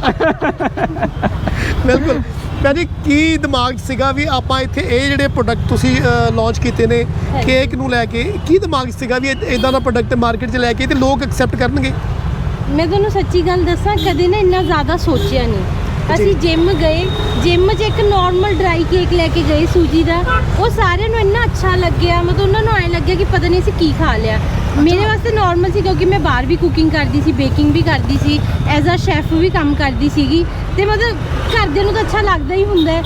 ਬਿਲਕੁਲ। ਭੈਣ ਜੀ ਕੀ ਦਿਮਾਗ 'ਚ ਸੀਗਾ ਵੀ ਆਪਾਂ ਇੱਥੇ ਇਹ ਜਿਹੜੇ ਪ੍ਰੋਡਕਟ ਤੁਸੀਂ ਲਾਂਚ ਕੀਤੇ ਨੇ। ਕੇਕ ਨੂੰ ਲੈ ਕੇ ਕੀ ਦਿਮਾਗ 'ਚ ਸੀਗਾ ਵੀ ਇਦਾਂ ਦਾ ਪ੍ਰੋਡਕਟ ਮਾਰਕੀਟ 'ਚ ਲੈ ਕੇ ਤੇ ਲੋਕ ਐਕਸੈਪਟ ਕਰਨਗੇ? ਮੈਂ ਤੁਹਾਨੂੰ ਸੱਚੀ ਗੱਲ ਦੱਸਾਂ ਕਦੇ ਨਾ ਇੰਨਾ ਜ਼ਿਆਦਾ ਸੋਚਿਆ ਨਹੀਂ। ਅਸੀਂ ਜਿਮ ਗਏ ਜਿਮ 'ਚ ਇੱਕ ਨਾਰਮਲ ਡਰਾਈ ਕੇਕ ਲੈ ਕੇ ਗਏ ਸੂਜੀ ਦਾ। ਉਹ ਸਾਰਿਆਂ ਨੂੰ ਇੰਨਾ ਅੱਛਾ ਲੱਗਿਆ ਮਤਲਬ ਉਹਨਾਂ ਨੂੰ ਐ ਲੱਗਿਆ ਕਿ ਪਤਾ ਨਹੀਂ ਅਸੀਂ ਕੀ ਖਾ ਲਿਆ। ਮੇਰੇ ਵਾਸਤੇ ਨਾਰਮਲ ਸੀ ਕਿਉਂਕਿ ਮੈਂ ਬਾਹਰ ਵੀ ਕੁਕਿੰਗ ਕਰਦੀ ਸੀ ਬੇਕਿੰਗ ਵੀ ਕਰਦੀ ਸੀ ਐਜ਼ ਅ ਸ਼ੈਫ ਵੀ ਕੰਮ ਕਰਦੀ ਸੀਗੀ। ਤੇ ਮਤਲਬ ਘਰਦਿਆਂ ਨੂੰ ਤਾਂ ਅੱਛਾ ਲੱਗਦਾ ਹੀ ਹੁੰਦਾ ਹੈ।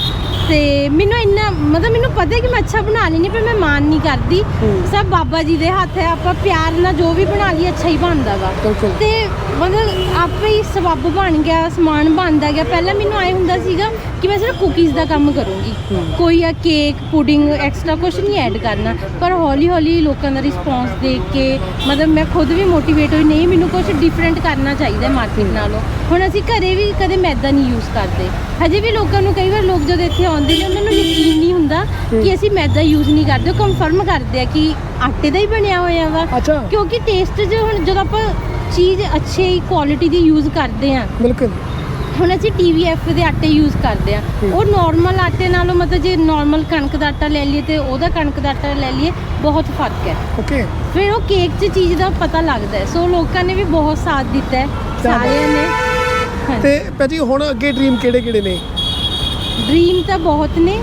ਤੇ ਮੈਨੂੰ ਇੰਨਾ ਮਤਲਬ ਮੈਨੂੰ ਪਤਾ ਹੈ ਕਿ ਮੈਂ ਅੱਛਾ ਬਣਾ ਹਾਂ, ਪਰ ਮੈਂ ਮਾਨ ਨਹੀਂ ਕਰਦੀ। ਸਭ ਬਾਬਾ ਜੀ ਦੇ ਹੱਥ ਹੈ ਆਪਾਂ ਪਿਆਰ ਨਾਲ ਜੋ ਵੀ ਬਣਾ ਲਈ ਅੱਛਾ ਹੀ ਬਣਦਾ ਵਾ। ਤੇ ਮਤਲਬ ਆਪੇ ਹੀ ਸਬੱਬ ਬਣ ਗਿਆ ਸਮਾਨ ਬਣਦਾ ਗਿਆ। ਪਹਿਲਾਂ ਮੈਨੂੰ ਆਏ ਹੁੰਦਾ ਸੀਗਾ ਕਿ ਮੈਂ ਸਿਰਫ ਕੁਕੀਜ਼ ਦਾ ਕੰਮ ਕਰੂੰਗੀ। ਕੋਈ ਆ ਕੇਕ ਪੁਡਿੰਗ ਐਕਸਟਰਾ ਕੁਝ ਨਹੀਂ ਐਡ ਕਰਨਾ। ਪਰ ਹੌਲੀ ਹੌਲੀ ਲੋਕਾਂ ਦਾ ਰਿਸਪੌਂਸ ਦੇਖ ਕੇ ਮਤਲਬ ਮੈਂ ਖੁਦ ਵੀ ਮੋਟੀਵੇਟ ਹੋਈ ਨਹੀਂ ਮੈਨੂੰ ਕੁਝ ਡਿਫਰੈਂਟ ਕਰਨਾ ਚਾਹੀਦਾ ਮਾਰਕੀਟ ਨਾਲੋਂ। ਹੁਣ ਅਸੀਂ ਘਰੇ ਵੀ ਕਦੇ ਮੈਦਾ ਨਹੀਂ ਯੂਜ਼ ਕਰਦੇ। ਹਜੇ ਵੀ ਲੋਕਾਂ ਨੂੰ ਕਈ ਵਾਰ ਲੋਕ ਜਦੋਂ ਇੱਥੇ ਆਉਂਦੇ ਨੇ ਉਹਨਾਂ ਨੂੰ ਯਕੀਨ ਨਹੀਂ ਹੁੰਦਾ ਕਿ ਅਸੀਂ ਮੈਦਾ ਯੂਜ਼ ਨਹੀਂ ਕਰਦੇ। ਉਹ ਕੰਫਰਮ ਕਰਦੇ ਆ ਕਿ ਆਟੇ ਦਾ ਹੀ ਬਣਿਆ ਹੋਇਆ ਵਾ। ਕਿਉਂਕਿ ਟੇਸਟ ਜੋ ਹੁਣ ਜਦੋਂ ਆਪਾਂ ਚੀਜ਼ ਅੱਛੀ ਕੁਆਲਿਟੀ ਦੀ ਯੂਜ਼ ਕਰਦੇ ਆ। ਬਿਲਕੁਲ। ਹੁਣ ਅਸੀਂ TVF ਦੇ ਆਟੇ ਯੂਜ਼ ਕਰਦੇ ਆ। ਉਹ ਨਾਰਮਲ ਆਟੇ ਨਾਲੋਂ ਮਤਲਬ ਜੇ ਨਾਰਮਲ ਕਣਕ ਦਾ ਆਟਾ ਲੈ ਲਈਏ ਤੇ ਉਹਦਾ ਕਣਕ ਦਾ ਆਟਾ ਲੈ ਲਈਏ ਬਹੁਤ ਫ਼ਰਕ ਹੈ। ਓਕੇ ਫਿਰ ਉਹ ਕੇਕ 'ਚ ਚੀਜ਼ ਦਾ ਪਤਾ ਲੱਗਦਾ ਹੈ। ਸੋ ਲੋਕਾਂ ਨੇ ਵੀ ਬਹੁਤ ਸਾਥ ਦਿੱਤਾ ਹੈ। ਸਾਰਿਆਂ ਨੇ। ਤੇ ਭੈਣ ਜੀ ਹੁਣ ਅੱਗੇ ਡ੍ਰੀਮ ਕਿਹੜੇ ਕਿਹੜੇ ਨੇ? ਡ੍ਰੀਮ ਤਾਂ ਬਹੁਤ ਨੇ।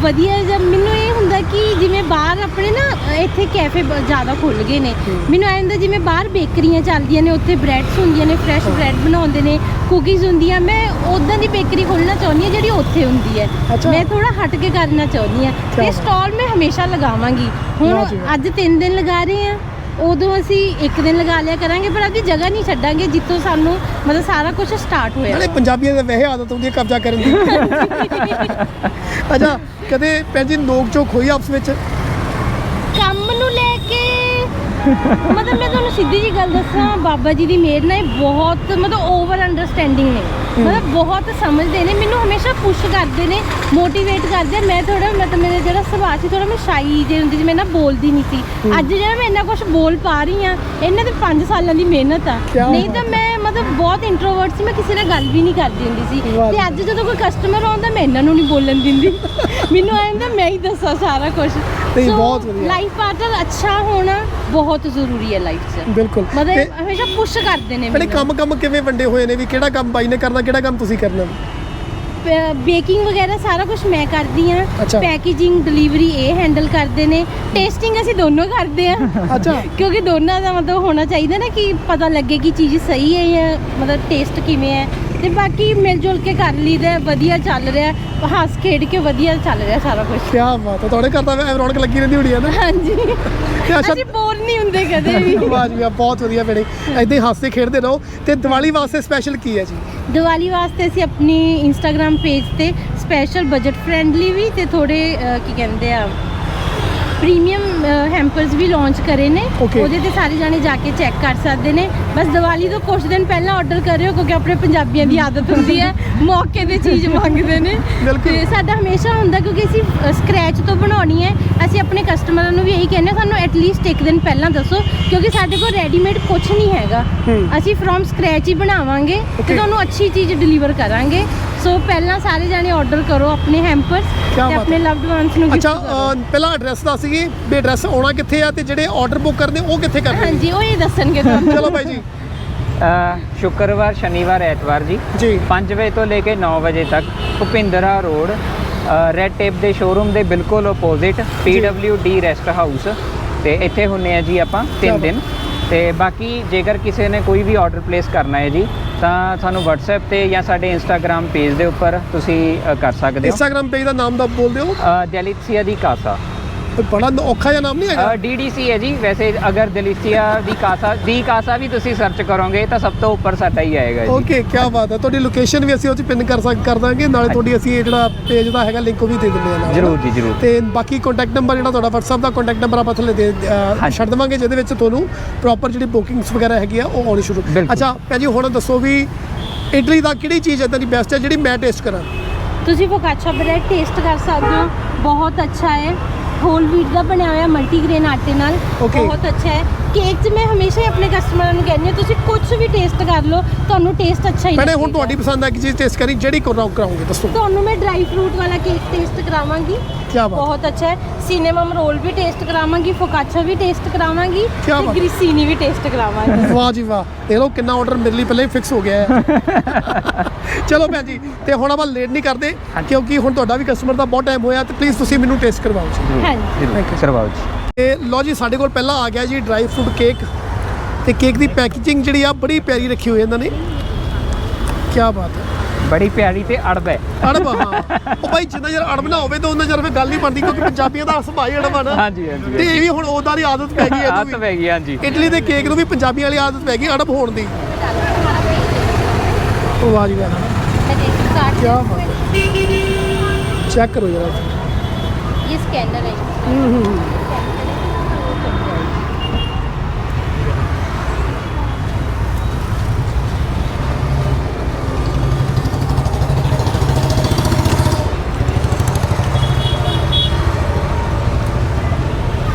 ਵਧੀਆ ਜਦ ਮੈਨੂੰ ਇਹ ਹੁੰਦਾ ਕਿ ਜਿਵੇਂ ਬਾਹਰ ਆਪਣੇ ਨਾ ਇੱਥੇ ਕੈਫੇ ਜ਼ਿਆਦਾ ਖੁੱਲ ਗਏ ਨੇ। ਮੈਨੂੰ ਐਂ ਹੁੰਦਾ ਜਿਵੇਂ ਬਾਹਰ ਬੇਕਰੀਆਂ ਚੱਲਦੀਆਂ ਨੇ ਉੱਥੇ ਬ੍ਰੈਡਸ ਹੁੰਦੀਆਂ ਨੇ ਫਰੈਸ਼ ਬ੍ਰੈਡ ਬਣਾਉਂਦੇ ਨੇ ਕੁਕੀਜ਼ ਹੁੰਦੀਆਂ ਮੈਂ ਉਦਾਂ ਦੀ ਬੇਕਰੀ ਖੋਲ੍ਹਣਾ ਚਾਹੁੰਦੀ ਹਾਂ ਜਿਹੜੀ ਉੱਥੇ ਹੁੰਦੀ ਹੈ। ਮੈਂ ਥੋੜਾ ਹਟ ਕੇ ਕਰਨਾ ਚਾਹੁੰਦੀ ਹਾਂ। ਬਾਤ। ਸਟਾਲ ਮੈਂ ਹਮੇਸ਼ਾ ਲਗਾਵਾਂਗੀ। ਹੁਣ ਜੀ। ਅੱਜ 3 ਦਿਨ ਲਗਾ ਰਹੇ ਹਾਂ। ਉਦੋਂ ਅਸੀਂ ਇੱਕ ਦਿਨ ਲਗਾ ਲਿਆ ਕਰਾਂਗੇ ਪਰ ਆਪਣੀ ਜਗ੍ਹਾ ਨਹੀਂ ਛੱਡਾਂਗੇ ਜਿੱਥੋਂ ਸਾਨੂੰ ਮਤਲਬ ਸਾਰਾ ਕੁਝ ਸਟਾਰਟ ਹੋਇਆ। ਨਾਲੇ ਪੰਜਾਬੀਆਂ ਦੇ ਵੈਸੇ ਆਦਤ ਹੁੰਦੀ ਹੈ ਕਬਜ਼ਾ ਕਰਨ ਦੀ। ਅੱਛਾ ਕਦੇ ਭੈਣ ਜੀ ਨੋਕ ਝੋਕ ਹੋਈ ਆਪਸ ਵਿੱਚ? ਮਤਲਬ ਮੈਂ ਤੁਹਾਨੂੰ ਸਿੱਧੀ ਜੀ ਗੱਲ ਦੱਸਾਂ ਬਾਬਾ ਜੀ ਦੀ ਮਿਹਰ ਨਾਲ ਇਹ ਬਹੁਤ ਮਤਲਬ ਓਵਰ ਅੰਡਰਸਟੈਂਡਿੰਗ ਨੇ। ਮਤਲਬ ਬਹੁਤ ਸਮਝਦੇ ਨੇ ਮੈਨੂੰ ਹਮੇਸ਼ਾ ਪੁਸ਼ ਕਰਦੇ ਨੇ ਮੋਟੀਵੇਟ ਕਰਦੇ। ਮੈਂ ਥੋੜਾ ਮਤਲਬ ਮੇਰਾ ਜਿਹੜਾ ਸੁਭਾਅ ਸੀ ਥੋੜਾ ਮੈਂ ਸ਼ਾਈ ਜੇ ਹੁੰਦੀ ਸੀ ਮੈਂ ਨਾ ਬੋਲਦੀ ਨਹੀਂ ਸੀ। ਅੱਜ ਜਿਹੜਾ ਮੈਂ ਇੰਨਾ ਕੁਝ ਬੋਲ ਪਾ ਰਹੀ ਆ ਇਹਨਾਂ ਦੇ 5 ਸਾਲਾਂ ਦੀ ਮਿਹਨਤ ਆ। ਨਹੀਂ ਤਾਂ ਮੈਂ ਮਤਲਬ ਬਹੁਤ ਇੰਟਰੋਵਰਟ ਸੀ ਮੈਂ ਕਿਸੇ ਨਾਲ ਗੱਲ ਵੀ ਨਹੀਂ ਕਰਦੀ ਹੁੰਦੀ ਸੀ। ਤੇ ਅੱਜ ਜਦੋਂ ਕੋਈ ਕਸਟਮਰ ਆਉਂਦਾ ਮੈਂ ਇਹਨਾਂ ਨੂੰ ਨਹੀਂ ਬੋਲਣ ਦਿੰਦੀ। ਮੈਨੂੰ ਆਇੰਦਾ ਮੈਂ ਹੀ ਦੱਸਾਂ ਸਾਰਾ ਕੁਝ ਨਹੀਂ, ਬਹੁਤ ਵਧੀਆ। ਲਾਈਫ ਪਾਰਟਨਰ ਅੱਛਾ ਹੋਣਾ ਬਹੁਤ ਜ਼ਰੂਰੀ ਹੈ ਲਾਈਫ 'ਚ। ਬਿਲਕੁਲ। ਮਤਲਬ ਤੇ ਹਮੇਸ਼ਾ ਪੁਸ਼ ਕਰਦੇ ਨੇ ਭੈਣੇ ਕੰਮ ਕੰਮ ਕਿਵੇਂ ਵੰਡੇ ਹੋਏ ਨੇ ਵੀ? ਕਿਹੜਾ ਕੰਮ ਬਾਈ ਨੇ ਕਰਨਾ ਕਿਹੜਾ ਕੰਮ ਤੁਸੀਂ ਕਰਨਾ? ਬੇਕਿੰਗ ਵਗੈਰਾ ਸਾਰਾ ਕੁਝ ਮੈਂ ਕਰਦੀ ਆ। ਪੈਕੇਜਿੰਗ ਡਿਲੀਵਰੀ ਇਹ ਹੈਂਡਲ ਕਰਦੇ ਨੇ। ਟੇਸਟਿੰਗ ਅਸੀਂ ਦੋਨੋਂ ਕਰਦੇ ਆ ਅੱਛਾ। ਕਿਉਂਕਿ ਦੋਨਾਂ ਦਾ ਮਤਲਬ ਹੋਣਾ ਚਾਹੀਦਾ ਨਾ ਕਿ ਪਤਾ ਲੱਗੇ ਕਿ ਚੀਜ਼ ਸਹੀ ਹੈ ਜਾਂ ਮਤਲਬ ਟੇਸਟ ਕਿਵੇਂ ਹੈ। ਤੇ ਬਾਕੀ ਮਿਲ ਜੁਲ ਕੇ ਕਰ ਲਈਦਾ ਵਧੀਆ ਚੱਲ ਰਿਹਾ ਹੱਸ ਖੇਡ ਕੇ ਵਧੀਆ ਚੱਲ ਰਿਹਾ ਸਾਰਾ ਕੁਝ ਕੀ ਬਾਤ ਹੈ ਤੁਹਾਡੇ ਘਰ ਤਾਂ ਰੌਣਕ ਲੱਗੀ ਰਹਿੰਦੀ ਹੋਣੀ ਹੈ ਨਾ। ਹਾਂਜੀ। ਅਸੀਂ ਬੋਰ ਨਹੀਂ ਹੁੰਦੇ ਕਦੇ ਵੀ। ਆਵਾਜ਼ ਵੀ ਆ ਬਹੁਤ ਵਧੀਆ ਭੈਣੇ। ਏਦਾਂ ਹੀ ਹੱਸਦੇ ਖੇਡਦੇ ਰਹੋ। ਤੇ ਦੀਵਾਲੀ ਵਾਸਤੇ ਸਪੈਸ਼ਲ ਕੀ ਹੈ ਜੀ? ਦੀਵਾਲੀ ਵਾਸਤੇ ਅਸੀਂ ਆਪਣੀ ਇੰਸਟਾਗ੍ਰam ਪੇਜ ਤੇ ਸਪੈਸ਼ਲ ਬਜਟ ਫ੍ਰੈਂਡਲੀ ਵੀ ਤੇ ਥੋੜੇ ਕੀ ਕਹਿੰਦੇ ਆ ਪ੍ਰੀਮੀਅਮ ਹੈਂਪਰਸ ਵੀ ਲਾਂਚ ਕਰੇ ਨੇ Okay. ਉਹਦੇ ਤੇ ਸਾਰੇ ਜਾਣੇ ਜਾ ਕੇ ਚੈੱਕ ਕਰ ਸਕਦੇ ਨੇ ਬਸ ਦੀਵਾਲੀ ਤੋਂ ਕੁਝ ਦਿਨ ਪਹਿਲਾਂ ਆਰਡਰ ਕਰਿਓ ਕਿਉਂਕਿ ਆਪਣੇ ਪੰਜਾਬੀਆਂ ਦੀ ਆਦਤ ਹੁੰਦੀ ਹੈ ਮੌਕੇ ਤੇ ਚੀਜ਼ ਮੰਗਦੇ ਨੇ ਬਿਲਕੁਲ। ਤੇ ਸਾਡਾ ਹਮੇਸ਼ਾ ਹੁੰਦਾ ਕਿਉਂਕਿ ਅਸੀਂ ਸਕ੍ਰੈਚ ਤੋਂ ਬਣਾਉਣੀ ਹੈ ਅਸੀਂ ਆਪਣੇ ਕਸਟਮਰਾਂ ਨੂੰ ਵੀ ਇਹੀ ਕਹਿੰਦੇ ਹਾਂ, ਸਾਨੂੰ ਐਟਲੀਸਟ ਇੱਕ ਦਿਨ ਪਹਿਲਾਂ ਦੱਸੋ ਕਿਉਂਕਿ ਸਾਡੇ ਕੋਲ ਰੈਡੀਮੇਡ ਕੁਝ ਨਹੀਂ ਹੈਗਾ ਹੂੰ। ਅਸੀਂ ਫਰੋਮ ਸਕ੍ਰੈਚ ਹੀ ਬਣਾਵਾਂਗੇ ਤੇ Okay. ਤੁਹਾਨੂੰ ਅੱਛੀ ਚੀਜ਼ ਡਿਲੀਵਰ ਕਰਾਂਗੇ ਸੋ ਪਹਿਲਾਂ ਸਾਰੇ ਜਾਣੇ ਆਰਡਰ ਕਰੋ ਆਪਣੇ ਹੈਂਪਰਸ ਤੇ ਬਾਤ ਆਪਣੇ। ਲਵਡ ਵਨਸ ਨੂੰ ਅੱਛਾ gift ਕਰੋ। ਅਹ, ਪਹਿਲਾਂ ਐਡਰੈਸ ਦੱਸ ਗਈ ਵੀ ਐਡਰੈਸ ਆਉਣਾ ਕਿੱਥੇ ਆ ਤੇ ਜਿਹੜੇ ਆਰਡਰ ਬੁੱਕ ਕਰਨੇ ਉਹ ਕਿੱਥੇ ਕਰਨੇ? ਹਾਂਜੀ ਉਹ ਇਹ ਦੱਸਣਗੇ ਤੁਹਾਨੂੰ। ਚਲੋ ਬਾਈ ਜੀ। ਅ, ਸ਼ੁੱਕਰਵਾਰ ਸ਼ਨੀਵਾਰ ਐਤਵਾਰ ਜੀ। ਜੀ। 5 ਵਜੇ ਤੋਂ ਲੈ ਕੇ 9 ਵਜੇ ਤੱਕ ਭੁਪਿੰਦਰਾ ਰੋਡ ਰੈਡ ਟੇਪ ਦੇ ਸ਼ੋਰੂਮ ਦੇ ਬਿਲਕੁਲ ਆਪੋਜ਼ਿਟ PWD ਰੈਸਟ ਹਾਊਸ ਤੇ ਇੱਥੇ ਹੁੰਨੇ ਆ ਜੀ ਆਪਾਂ ਕਿਆ 3 ਦਿਨ। ਤੇ ਬਾਕੀ ਜੇਕਰ ਕਿਸੇ ਨੇ ਕੋਈ ਵੀ ਆਰਡਰ ਪਲੇਸ ਕਰਨਾ ਹੈ ਜੀ ਤਾਂ ਸਾਨੂੰ WhatsApp ਤੇ ਜਾਂ ਸਾਡੇ Instagram ਪੇਜ ਦੇ ਉੱਪਰ ਤੁਸੀਂ ਅ, ਕਰ ਸਕਦੇ ਹੋ। ਇੰਸਟਾਗ੍ਰam ਪੇਜ ਦਾ ਨਾਮ ਦਾ ਬੋਲ ਦਿਓ ਡੈਲਿਕਸੀਆ ਦੀ ਕਾਸਾ ਬੜਾ ਔਖਾ ਜਿਹਾ ਨਾਮ ਨਹੀਂ ਹੈਗਾ? ਡੀਡੀਸੀ ਹੈ ਜੀ ਵੈਸੇ ਅਗਰ ਦਲੀਸੀਆ ਦੀ ਕਾਸਾ ਦੀ ਕਾਸਾ ਵੀ ਤੁਸੀਂ ਸਰਚ ਕਰੋਗੇ ਤਾਂ ਸਭ ਤੋਂ ਉੱਪਰ ਸਾਡਾ ਹੀ ਆਏਗਾ ਜੀ। ਓਕੇ ਕੀ ਬਾਤ ਹੈ। ਤੁਹਾਡੀ ਲੋਕੇਸ਼ਨ ਵੀ ਅਸੀਂ ਉਹ 'ਚ ਪਿੰਨ ਕਰ ਸਕ ਕਰ ਦਾਂਗੇ ਨਾਲੇ ਤੁਹਾਡੀ ਅਸੀਂ ਇਹ ਜਿਹੜਾ ਪੇਜ ਦਾ ਹੈਗਾ ਲਿੰਕ ਉਹ ਵੀ ਦੇ ਦਿੰਦੇ ਹਾਂ ਨਾਲ। ਜ਼ਰੂਰ ਜੀ ਜ਼ਰੂਰ। ਤੇ ਬਾਕੀ ਕੰਟੈਕਟ ਨੰਬਰ ਜਿਹੜਾ ਤੁਹਾਡਾ WhatsApp ਦਾ ਕੰਟੈਕਟ ਨੰਬਰ ਆਪਾਂ ਥੱਲੇ ਦੇ। ਛੱਡ ਦੇਵਾਂਗੇ ਜਿਹਦੇ ਵਿੱਚ ਤੁਹਾਨੂੰ ਪ੍ਰੋਪਰ ਜਿਹੜੀ ਬੁਕਿੰਗਸ ਵਗੈਰਾ ਹੈਗੀ ਆ ਉਹ ਆਉਣੀ ਸ਼ੁਰੂ। ਅੱਛਾ ਭੈਣ ਜੀ ਹੁਣ ਦੱਸੋ ਵੀ ਇਟਲੀ ਦਾ ਕਿਹੜੀ ਚੀਜ਼ ਇਦਾਂ ਦੀ ਬੈਸਟ ਹੈ ਜਿਹੜੀ ਮੈਂ ਟੇਸਟ ਕਰਾਂ? ਤੁਸੀਂ ਫੋਕਾਚਾ ਬ੍ਰੈਡ ਟੇਸਟ ਕਰ ਸਕਦੇ ਹੋ। ਬਹੁਤ ਅੱਛਾ ਹੈ। ਹੋਲ ਵੀਟ ਦਾ ਬਣਿਆ ਹੋਇਆ ਮਲਟੀਗ੍ਰੇਨ ਆਟੇ ਨਾਲ Okay. ਬਹੁਤ ਅੱਛਾ ਹੈ ਕੇਕ 'ਚ ਮੈਂ ਹਮੇਸ਼ਾ ਹੀ ਆਪਣੇ ਕਸਟਮਰਾਂ ਨੂੰ ਕਹਿੰਦੀ ਹਾਂ ਤੁਸੀਂ ਕੁਝ ਵੀ ਟੇਸਟ ਕਰ ਲਓ ਤੁਹਾਨੂੰ ਟੇਸਟ ਅੱਛਾ ਹੀ ਭੈਣੇ ਹੁਣ ਲੱਗੇਗਾ। ਤੁਹਾਡੀ ਪਸੰਦ ਆ ਕਿ ਚੀਜ਼ ਟੇਸਟ ਕਰੀ? ਜਿਹੜੀ ਕਰਾਉ ਕਰਾਉਂਗੇ ਦੱਸੋ। ਤੁਹਾਨੂੰ ਮੈਂ ਡਰਾਈ ਫਰੂਟ ਵਾਲਾ ਕੇਕ ਟੇਸਟ ਕਰਾਵਾਂਗੀ। ਕੀ ਬਾਤ। ਬਹੁਤ ਅੱਛਾ ਹੈ। ਸਿਨੇਮਮ ਰੋਲ ਵੀ ਟੇਸਟ ਕਰਾਵਾਂਗੀ ਫੋਕਾਚਾ ਵੀ ਟੇਸਟ ਕਰਾਵਾਂਗੀ ਕਿਆ ਬਾਤ। ਤੇ ਗ੍ਰੀਸੀਨੀ ਵੀ ਟੇਸਟ ਕਰਾਵਾਂਗੀ। ਵਾਹ ਜੀ ਵਾਹ। ਦੇਖ ਲਓ ਕਿੰਨਾ ਆਰਡਰ ਮੇਰੇ ਲਈ ਪਹਿਲਾਂ ਹੀ ਫਿਕਸ ਹੋ ਗਿਆ ਹੈ। ਚਲੋ ਭੈਣ ਜੀ ਤੇ ਹੁਣ ਆਪਾਂ ਲੇਟ ਨਹੀਂ ਕਰਦੇ। ਕਿਉਂਕਿ ਹੁਣ ਤੁਹਾਡਾ ਵੀ ਕਸਟਮਰ ਦਾ ਬਹੁਤ ਟਾਈਮ ਹੋਇਆ ਤੇ ਪਲੀਜ਼ ਤੁਸੀਂ ਮੈਨੂੰ ਟੇਸਟ ਕਰਵਾਓ ਜੀ। ਹਾਂਜੀ। ਕਰਵਾਓ ਜੀ। ਤੇ ਲੋ ਜੀ ਸਾਡੇ ਕੋਲ ਪਹਿਲਾਂ ਆ ਗਿਆ ਜੀ ਡਰਾਈ ਫਰੂਟ ਕੇਕ ਤੇ ਕੇਕ ਦੀ ਪੈਕੇਜਿੰਗ ਜਿਹੜੀ ਆ ਬੜੀ ਪਿਆਰੀ ਰੱਖੀ ਹੋਈ ਇਹਨਾਂ ਨੇ। ਕੀ ਬਾਤ ਹੈ ਬੜੀ ਪਿਆਰੀ ਤੇ ਅੜਬ ਹੈ। ਅੜਬ ਹਾਂ। ਉਹ ਭਾਈ ਜਿੰਨਾ ਜਰ ਅੜਬ ਨਾ ਹੋਵੇ ਤਾਂ ਉਹਨਾਂ ਜਰ ਫੇ ਗੱਲ ਨਹੀਂ ਬਣਦੀ ਕਿਉਂਕਿ ਪੰਜਾਬੀਆਂ ਦਾ ਸੁਭਾਅ ਹੀ ਅੜਬ ਆ ਹਾਂਜੀ ਹਾਂਜੀ ਤੇ ਇਹ ਵੀ ਹੁਣ ਉਹਦਾ ਦੀ ਆਦਤ ਪੈ ਗਈ ਹੈ ਆਦਤ ਪੈ ਗਈ ਹਾਂਜੀ। ਇਟਲੀ ਦੇ ਕੇਕ ਨੂੰ ਵੀ ਪੰਜਾਬੀਆਂ ਵਾਲੀ ਆਦਤ ਪੈ ਗਈ ਅੜਬ ਹੋਣ ਦੀ। ਉਹ ਵਾਹ ਜੀ ਵਾਹ। ਕੀ ਚੈੱਕ ਕਰੋ ਜਰਾ। ਇਹ ਸਕੈਨਰ ਹੈ ਹੂੰ ਹੂੰ।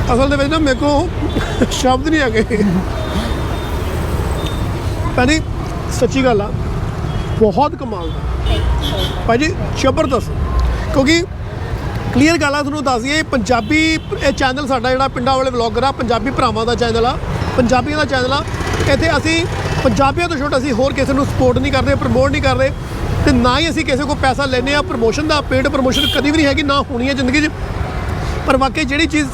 ਅਸਲ ਦੇ ਵਿੱਚ ਨਾ ਮੇਰੇ ਕੋ ਸ਼ਬਦ ਨਹੀਂ ਹੈਗੇ। ਭਾਜੀ ਸੱਚੀ ਗੱਲ ਆ, ਬਹੁਤ ਕਮਾਲ ਦਾ। ਭਾਜੀ, ਜ਼ਬਰਦਸਤ। ਕਿਉਂਕਿ ਕਲੀਅਰ ਗੱਲ ਆ, ਤੁਹਾਨੂੰ ਦੱਸ ਦਈਏ ਪੰਜਾਬੀ, ਇਹ ਚੈਨਲ ਸਾਡਾ ਜਿਹੜਾ ਪਿੰਡਾਂ ਵਾਲੇ ਵਲੌਗਰ ਆ, ਪੰਜਾਬੀ ਭਰਾਵਾਂ ਦਾ ਚੈਨਲ ਆ, ਪੰਜਾਬੀਆਂ ਦਾ ਚੈਨਲ ਆ। ਇੱਥੇ ਅਸੀਂ ਪੰਜਾਬੀਆਂ ਤੋਂ ਛੋਟਾ ਅਸੀਂ ਹੋਰ ਕਿਸੇ ਨੂੰ ਸਪੋਰਟ ਨਹੀਂ ਕਰਦੇ ਪ੍ਰਮੋਟ ਨਹੀਂ ਕਰਦੇ, ਤੇ ਨਾ ਹੀ ਅਸੀਂ ਕਿਸੇ ਕੋਲ ਪੈਸਾ ਲੈਨੇ ਆ ਪ੍ਰਮੋਸ਼ਨ ਦਾ ਪੇਡ ਪ੍ਰਮੋਸ਼ਨ ਕਦੀ ਵੀ ਨਹੀਂ ਹੈਗੀ, ਨਾ ਹੋਣੀ ਹੈ ਜ਼ਿੰਦਗੀ 'ਚ। ਪਰ ਵਾਕਈ ਜਿਹੜੀ ਚੀਜ਼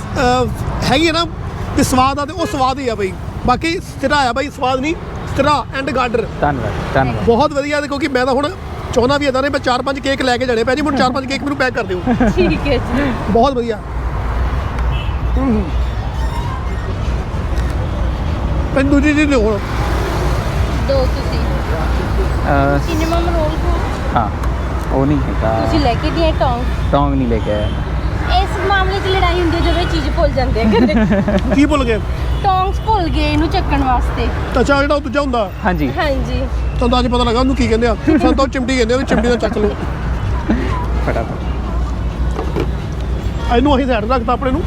ਹੈਗੀ ਹੈ ਨਾ ਕਿ ਸਵਾਦ ਆ ਤੇ ਉਹ ਸਵਾਦ ਹੀ ਆ ਬਈ। ਬਾਕੀ ਸਿਰਾ ਆ ਬਈ ਸਵਾਦ ਨਹੀਂ ਸਿਰਾ ਐਂਡ ਗਾਰਡਰ ਧੰਨਵਾਦ ਧੰਨਵਾਦ। ਬਹੁਤ ਵਧੀਆ ਤੇ ਕਿਉਂਕਿ ਮੈਂ ਤਾਂ ਹੁਣ ਚਾਹੁੰਦਾ ਵੀ ਇਦਾਂ ਨੇ ਮੈਂ 4-5 ਕੇਕ ਲੈ ਕੇ ਜਾਣੇ ਪੈ ਜੀ ਮੈਨੂੰ 4-5 ਕੇਕ ਮੈਨੂੰ ਪੈਕ ਕਰ ਦਿਓ। ਠੀਕ ਹੈ ਜੀ। ਬਹੁਤ ਵਧੀਆ। ਪੰਦੂ ਜੀ ਜੀ ਦੋ ਤੁਸੀਂ। ਅਹ, ਸਿਨੇਮਾ ਰੋਲ ਕੋ ਹਾਂ ਉਹ ਨਹੀਂ ਹੈਗਾ। ਤੁਸੀਂ ਲੈ ਕੇ ਦੀਆਂ ਟੌਂਗ ਟੌਂਗ ਨਹੀਂ ਲੈ ਕੇ ਆਇਆ। ਮਾਮਲੇ 'ਚ ਲੜਾਈ ਹੁੰਦੀ ਹੈ ਜਦੋਂ ਇਹ ਚੀਜ਼ ਭੁੱਲ ਜਾਂਦੇ ਆ ਕਦੇ ਕੀ ਭੁੱਲ ਗਏ? ਟੌਂਗਸ ਭੁੱਲ ਗਏ ਇਹਨੂੰ ਚੱਕਣ ਵਾਸਤੇ। ਅੱਛਾ ਜਿਹੜਾ ਉਹ ਦੂਜਾ ਹੁੰਦਾ? ਹਾਂਜੀ। ਹਾਂਜੀ। ਤੁਹਾਨੂੰ ਅੱਜ ਪਤਾ ਲੱਗਾ ਉਹਨੂੰ ਕੀ ਕਹਿੰਦੇ ਆ। ਸਾਨੂੰ ਤਾਂ ਉਹ ਚਿਮਟੀ ਕਹਿੰਦੇ ਆ ਵੀ ਚਿਮਟੀ ਦਾ ਚੱਕ ਲਓ। ਫਟਾਫਟ। ਇਹਨੂੰ ਅਸੀਂ ਸਾਈਡ ਰੱਖਤਾ ਆਪਣੇ ਨੂੰ।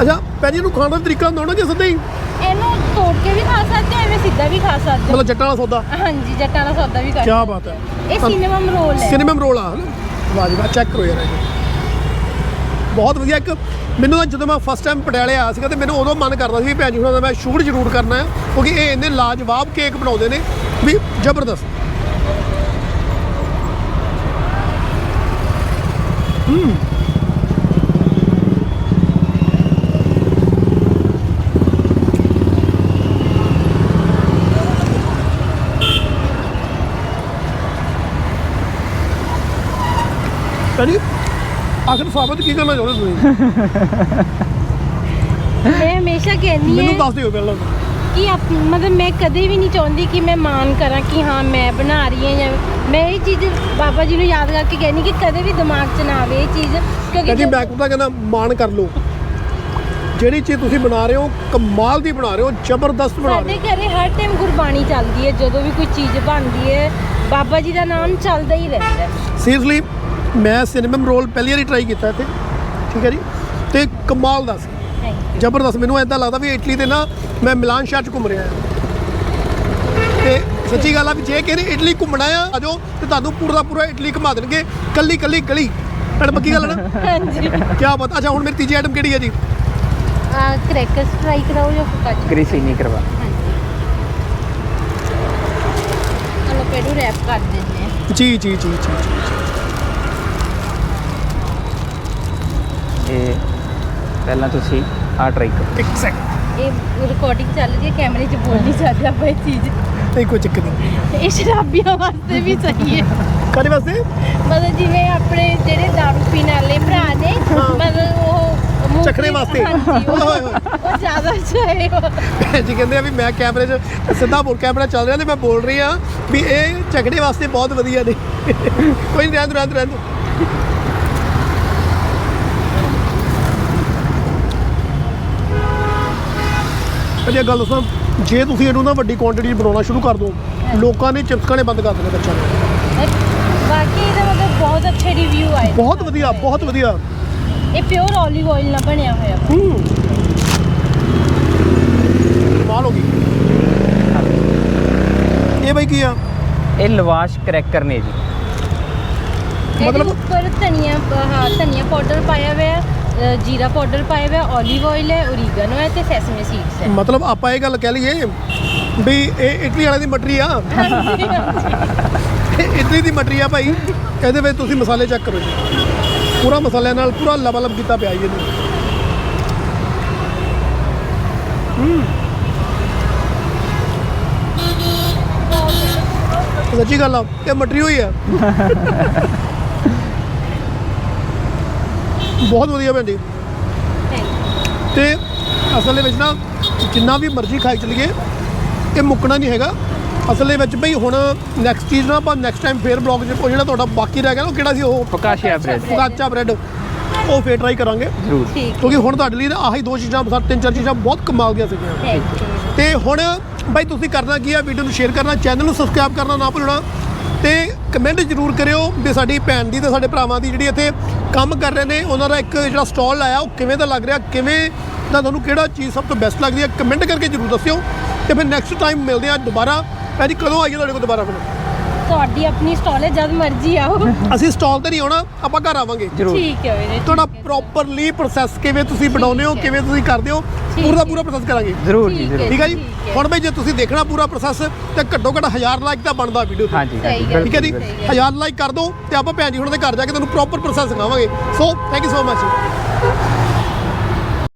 ਅੱਛਾ ਪੈਜੀ ਨੂੰ ਖਾਣ ਦਾ ਤਰੀਕਾ ਹੁੰਦਾ ਹੋਣਾ ਕਿ ਸਿੱਧਾ ਹੀ? ਇਹਨੂੰ ਤੋੜ ਕੇ ਵੀ ਖਾ ਸਕਦੇ ਹੋ ਐਵੇਂ ਸਿੱਧਾ ਵੀ ਖਾ ਸਕਦੇ ਹੋ ਮਤਲਬ ਜੱਟਾਂ ਵਾਲਾ ਸੌਦਾ? ਹਾਂਜੀ ਜੱਟਾਂ ਦਾ ਸੌਦਾ ਵੀ ਕਰ ਕੀ ਬਾਤ ਹੈ। ਇਹ ਸਿਨੇਮਮ ਰੋਲ ਹੈ। ਸਿਨੇਮਮ ਰੋਲ ਆ ਹਨਾ? ਵਾਹ ਜੀ ਚੈੱਕ ਕਰੋ ਯਾਰ ਇਹ। ਬਹੁਤ ਵਧੀਆ, ਇੱਕ ਮੈਨੂੰ ਤਾਂ ਜਦੋਂ ਮੈਂ ਫਸਟ ਟਾਈਮ ਪਟਿਆਲੇ ਆਇਆ ਸੀਗਾ ਤੇ ਮੈਨੂੰ ਉਦੋਂ ਮਨ ਕਰਦਾ ਸੀ ਵੀ ਭੈਣ ਜੀ ਹੁਣਾਂ ਦਾ ਮੈਂ ਸ਼ੂਟ ਜ਼ਰੂਰ ਕਰਨਾ ਹੈ, ਕਿਉਂਕਿ ਇਹ ਇੰਨੇ ਲਾਜਵਾਬ ਕੇਕ ਬਣਾਉਂਦੇ ਨੇ, ਵੀ ਜ਼ਬਰਦਸਤ। ਭੈਣ ਜੀ ਆਖਰ ਸਾਬਤ ਕੀ ਕਰਨਾ ਚਾਹੁੰਦੇ ਤੁਸੀਂ? ਮੈਂ ਹਮੇਸ਼ਾ ਕਹਿੰਦੀ ਮੈਨੂੰ ਹਾਂ ਦੱਸ ਦਿਓ ਪਹਿਲਾਂ। ਕਿ ਆਪ ਮਤਲਬ ਮੈਂ ਕਦੇ ਵੀ ਨਹੀਂ ਚਾਹੁੰਦੀ ਕਿ ਮੈਂ ਮਾਣ ਕਰਾਂ ਕਿ ਹਾਂ ਮੈਂ ਬਣਾ ਰਹੀ ਹਾਂ ਜਾਂ ਮੈਂ ਇਹ ਚੀਜ਼ ਬਾਬਾ ਜੀ ਨੂੰ ਯਾਦ ਕਰਕੇ ਕਹਿੰਦੀ ਕਿ ਕਦੇ ਵੀ ਦਿਮਾਗ 'ਚ ਨਾ ਆਵੇ ਇਹ ਚੀਜ਼। ਕਿਉਂਕਿ ਕਹਿੰਦੀ ਮੈਂ ਤਾਂ ਕਹਿੰਦਾ ਮਾਣ ਕਰ ਲਓ। ਜਿਹੜੀ ਚੀਜ਼ ਤੁਸੀਂ ਬਣਾ ਰਹੇ ਹੋ ਕਮਾਲ ਦੀ ਬਣਾ ਰਹੇ ਹੋ ਜ਼ਬਰਦਸਤ ਬਣਾ ਰਹੇ ਸਾਡੇ ਘਰੇ ਹਰ ਟਾਈਮ ਗੁਰਬਾਣੀ ਚੱਲਦੀ ਹੈ ਜਦੋਂ ਵੀ ਕੋਈ ਚੀਜ਼ ਬਣਦੀ ਹੈ ਬਾਬਾ ਜੀ ਦਾ ਨਾਮ ਚੱਲਦਾ ਹੀ ਰਹਿੰਦਾ ਹੈ। ਹੋ ਸੀਰੀਅਸਲੀ ਮੈਂ ਸਿਨੇਮਮ ਰੋਲ ਪਹਿਲੀ ਵਾਰੀ ਟਰਾਈ ਕੀਤਾ ਇੱਥੇ ਠੀਕ ਹੈ ਜੀ? ਤੇ ਕਮਾਲ ਦਾ ਸੀ. ਜ਼ਬਰਦਸਤ ਮੈਨੂੰ ਐਦਾਂ ਲੱਗਦਾ ਵੀ ਇਟਲੀ ਦੇ ਨਾ ਮੈਂ ਮਿਲਾਨ ਸ਼ਹਿਰ ਚ ਘੁੰਮ ਰਿਹਾ ਹਾਂ। ਤੇ ਸੱਚੀ ਗੱਲ ਆ ਵੀ ਜੇ ਕਿਸੇ ਨੇ ਇਟਲੀ ਘੁੰਮਣਾ ਆ ਆਜੋ ਤੇ ਤੁਹਾਨੂੰ ਪੂਰਾ ਦਾ ਪੂਰਾ ਇਟਲੀ ਘੁਮਾ ਦੇਣਗੇ। ਕੱਲੀ ਕੱਲੀ ਗਲੀ। ਪਰ ਪੱਕੀ ਗੱਲ ਹੈ ਨਾ? ਹਾਂਜੀ। ਕੀ ਪਤਾ ਅੱਛਾ ਹੁਣ ਮੇਰੀ ਤੀਜੀ ਆਈਟਮ ਕਿਹੜੀ ਹੈ ਜੀ? ਆ ਕ੍ਰੈਕਰਸ ਫਰਾਈ ਕਰਾਓ ਜਾਂ ਫੁਕਾਚਾ ਗ੍ਰੀਸੀ ਨਹੀਂ ਕਰਵਾ। ਹਾਂਜੀ। ਚਲੋ ਪਹਿਲੂ ਰੈਪ ਕਰ ਦਿੰਦੇ ਜੀ ਜੀ ਜੀ ਜੀ। ਇਹ ਪਹਿਲਾਂ ਤੁਸੀਂ ਆ ਟਰਾਈ ਕਰੋ। ਇੱਕ ਸੈਕਿੰਡ ਇਹ ਰਿਕਾਰਡਿੰਗ ਚੱਲ ਰਹੀ ਹੈ ਕੈਮਰੇ 'ਚ ਬੋਲ ਨਹੀਂ ਸਕਦੇ ਆਪਾਂ ਇਹ ਚੀਜ਼। ਨਹੀਂ ਕੋਈ ਚੱਕਰ ਨਹੀਂ ਇਹ ਸ਼ਰਾਬੀਆਂ ਵਾਸਤੇ ਵੀ ਸਹੀ ਹੈ। ਕਾਹਦੇ ਵਾਸਤੇ? ਮਤਲਬ ਜਿਵੇਂ ਆਪਣੇ ਜਿਹੜੇ ਦਾਰੂ ਪੀਣ ਵਾਲੇ ਭਰਾ ਨੇ ਮਤਲਬ ਉਹ ਮੂੰਹ ਤੇ- ਵਾਸਤੇ। ਹਾਂਜੀ ਉਹ ਓਏ ਹੋਏ। ਉਹ ਜ਼ਿਆਦਾ ਚਾਹੇ ਭੈਣ ਜੀ ਕਹਿੰਦੇ ਆ ਵੀ ਮੈਂ ਕੈਮਰੇ 'ਚ ਸਿੱਧਾ ਬੋਲ ਕੈਮਰਾ ਚੱਲ ਰਿਹਾ ਤੇ ਮੈਂ ਬੋਲ ਰਹੀ ਆ ਵੀ ਇਹ ਝਗੜੇ ਵਾਸਤੇ ਬਹੁਤ ਵਧੀਆ ਨੇ। ਕੋਈ ਨਹੀਂ ਰਹਿਣ ਦਿਓ, ਰਹਿਣ ਦਿਓ, ਰਹਿਣ ਦਿਓ। ਅਜੇ ਗੱਲ ਦੱਸਾਂ ਜੇ ਤੁਸੀਂ ਇਹਨੂੰ ਨਾ ਵੱਡੀ ਕੁਆਂਟੀਟੀ ਬਣਾਉਣਾ ਸ਼ੁਰੂ ਕਰ ਦਿਓ ਲੋਕਾਂ ਨੇ ਚਿਪਸ ਖਾਣੇ ਬੰਦ ਕਰ ਦੇਣੇ ਬੱਚਿਆਂ ਨੇ। ਬਾਕੀ ਇਹਦਾ ਮਤਲਬ ਬਹੁਤ ਅੱਛੇ ਰਿਵਿਊ ਆਏ ਬਹੁਤ ਵਧੀਆ ਬਹੁਤ ਵਧੀਆ। ਇਹ ਪਿਓਰ 올ਿਵ ਆਇਲ ਨਾਲ ਬਣਿਆ ਹੋਇਆ। ਹੂੰ। ਕਮਾਲ ਹੋ ਗਈ। ਇਹ ਬਈ ਕੀ ਆ? ਇਹ ਲਵਾਸ਼ ਕਰੈਕਰ ਨੇ ਜੀ। ਮਤਲਬ- ਉੱਪਰ ਧਨੀਆ ਹਾਂ ਧਨੀਆ ਪਾਊਡਰ ਪਾਇਆ ਹੋਇਆ ਜੀਰਾ ਪਾਊਡਰ ਪਾਇਆ ਹੋਇਆ 올ਿਵ ਆਇਲ ਹੈ ਓਰੀਗਨੋ ਹੈ ਤੇ ਸੈਸਮੇ ਸੀਡਸ ਹੈ। ਮਤਲਬ ਆਪਾਂ ਇਹ ਗੱਲ ਕਹਿ ਲਈਏ ਵੀ ਇਹ ਇਟਲੀ ਵਾਲੇ ਦੀ ਮਟਰੀ ਆ। ਇਹ ਇਟਲੀ ਦੀ ਮਟਰੀ ਆ ਭਾਈ। ਇਹਦੇ ਵਿੱਚ ਤੁਸੀਂ ਮਸਾਲੇ ਚੈੱਕ ਕਰੋ ਜੀ ਪੂਰਾ ਮਸਾਲਿਆਂ ਨਾਲ ਪੂਰਾ ਲਬਲਬ ਕੀਤਾ ਪਿਆ ਜੀ ਇਹਨੂੰ। ਹੂੰ। ਸੱਚੀ ਗੱਲ ਆ ਇਹ ਮਟਰੀ ਹੋਈ ਆ। ਬਹੁਤ ਵਧੀਆ ਭੈਣ ਜੀ। ਤੇ ਅਸਲ ਦੇ ਵਿੱਚ ਨਾ ਜਿੰਨਾ ਵੀ ਮਰਜ਼ੀ ਖਾਈ ਚਲੀਏ ਇਹ ਮੁੱਕਣਾ ਨਹੀਂ ਹੈਗਾ। ਅਸਲ ਦੇ ਵਿੱਚ ਬਈ ਹੁਣ ਨੈਕਸਟ ਚੀਜ਼ ਨਾ ਆਪਾਂ ਨੈਕਸਟ ਟਾਈਮ ਫੇਰ ਬਲੌਗ ਉਹ ਜਿਹੜਾ ਤੁਹਾਡਾ ਬਾਕੀ ਰਹਿ ਗਿਆ ਉਹ ਕਿਹੜਾ ਸੀ ਉਹ? ਫਕਾਸ਼ੀਆ ਬ੍ਰੈਡ ਫੋਕਾਚਾ ਬ੍ਰੈਡ ਉਹ ਫੇਰ ਟਰਾਈ ਕਰਾਂਗੇ। ਜ਼ਰੂਰ। ਠੀਕ ਕਿਉਂਕਿ ਹੁਣ ਤੁਹਾਡੇ ਲਈ ਨਾ ਆਹੀ ਦੋ ਚੀਜ਼ਾਂ ਬਸ ਤਿੰਨ ਚਾਰ ਚੀਜ਼ਾਂ ਬਹੁਤ ਕਮਾਲ ਦੀਆਂ ਸੀਗੀਆਂ। ਥੈਂਕ ਯੂ ਤੇ ਹੁਣ ਬਾਈ ਤੁਸੀਂ ਕਰਨਾ ਕੀ ਆ ਵੀਡੀਓ ਨੂੰ ਸ਼ੇਅਰ ਕਰਨਾ ਚੈਨਲ ਨੂੰ ਸਬਸਕ੍ਰਾਈਬ ਕਰਨਾ ਨਾ ਭੁੱਲਣਾ। ਤੇ ਕਮੈਂਟ ਜ਼ਰੂਰ ਕਰਿਓ ਵੀ ਸਾਡੀ ਭੈਣ ਦੀ ਤੇ ਸਾਡੇ ਭਰਾਵਾਂ ਦੀ ਜਿਹੜੀ ਇੱਥੇ ਕੰਮ ਕਰ ਰਹੇ ਨੇ, ਉਹਨਾਂ ਦਾ ਇੱਕ ਜਿਹੜਾ ਸਟਾਲ ਲਾਇਆ ਉਹ ਕਿਵੇਂ ਦਾ ਲੱਗ ਰਿਹਾ, ਕਿਵੇਂ ਦਾ ਤੁਹਾਨੂੰ ਕਿਹੜਾ ਚੀਜ਼ ਸਭ ਤੋਂ ਬੈਸਟ ਲੱਗਦੀ ਹੈ, ਕਮੈਂਟ ਕਰਕੇ ਜ਼ਰੂਰ ਦੱਸਿਓ ਤੇ ਫਿਰ ਨੈਕਸਟ ਟਾਈਮ ਮਿਲਦੇ ਆ ਦੁਬਾਰਾ। ਭੈਣ ਜੀ, ਕਦੋਂ ਆਈਏ ਤੁਹਾਡੇ ਕੋਲ ਦੁਬਾਰਾ ਫਿਰ? ਤੁਹਾਡੀ ਆਪਣੀ ਸਟਾਲ ਹੈ ਜਦ ਮਰਜ਼ੀ ਆਓ ਅਸੀਂ ਸਟਾਲ ਤੇ ਨਹੀਂ ਆਉਣਾ ਆਪਾਂ ਘਰ ਆਵਾਂਗੇ ਜ਼ਰੂਰ ਠੀਕ ਹੈ ਵੀਰੇ ਤੁਹਾਡਾ ਪ੍ਰੋਪਰਲੀ ਪ੍ਰੋਸੈਸ ਕਿਵੇਂ ਤੁਸੀਂ ਬਣਾਉਂਦੇ ਹੋ। ਕਿਵੇਂ ਤੁਸੀਂ ਕਰਦੇ ਹੋ ਪੂਰਾ ਹੈ। ਪੂਰਾ ਪ੍ਰੋਸੈਸ ਕਰਾਂਗੇ ਜ਼ਰੂਰ ਜੀ ਠੀਕ ਜ਼ਰੂਰ ਹੈ। ਠੀਕ ਹੈ ਜੀ। ਹੁਣ ਬਈ ਜੇ ਤੁਸੀਂ ਦੇਖਣਾ ਪੂਰਾ ਪ੍ਰੋਸੈਸ ਤੇ ਘੱਟੋ ਘੱਟ 1000 ਲਾਈਕ ਤਾਂ ਬਣਦਾ ਵੀਡੀਓ ਤੇ ਹਾਂਜੀ। ਠੀਕ ਹੈ ਜੀ ਸਹੀ ਹੈ। 1000 ਲਾਈਕ ਕਰ ਦਿਓ ਤੇ ਆਪਾਂ ਭੈਣ ਜੀ ਹੁਣ ਦੇ ਘਰ ਜਾ ਕੇ ਤੁਹਾਨੂੰ ਪ੍ਰੋਪਰ ਪ੍ਰੋਸੈਸ ਸਿਖਾਵਾਂਗੇ so thank you so much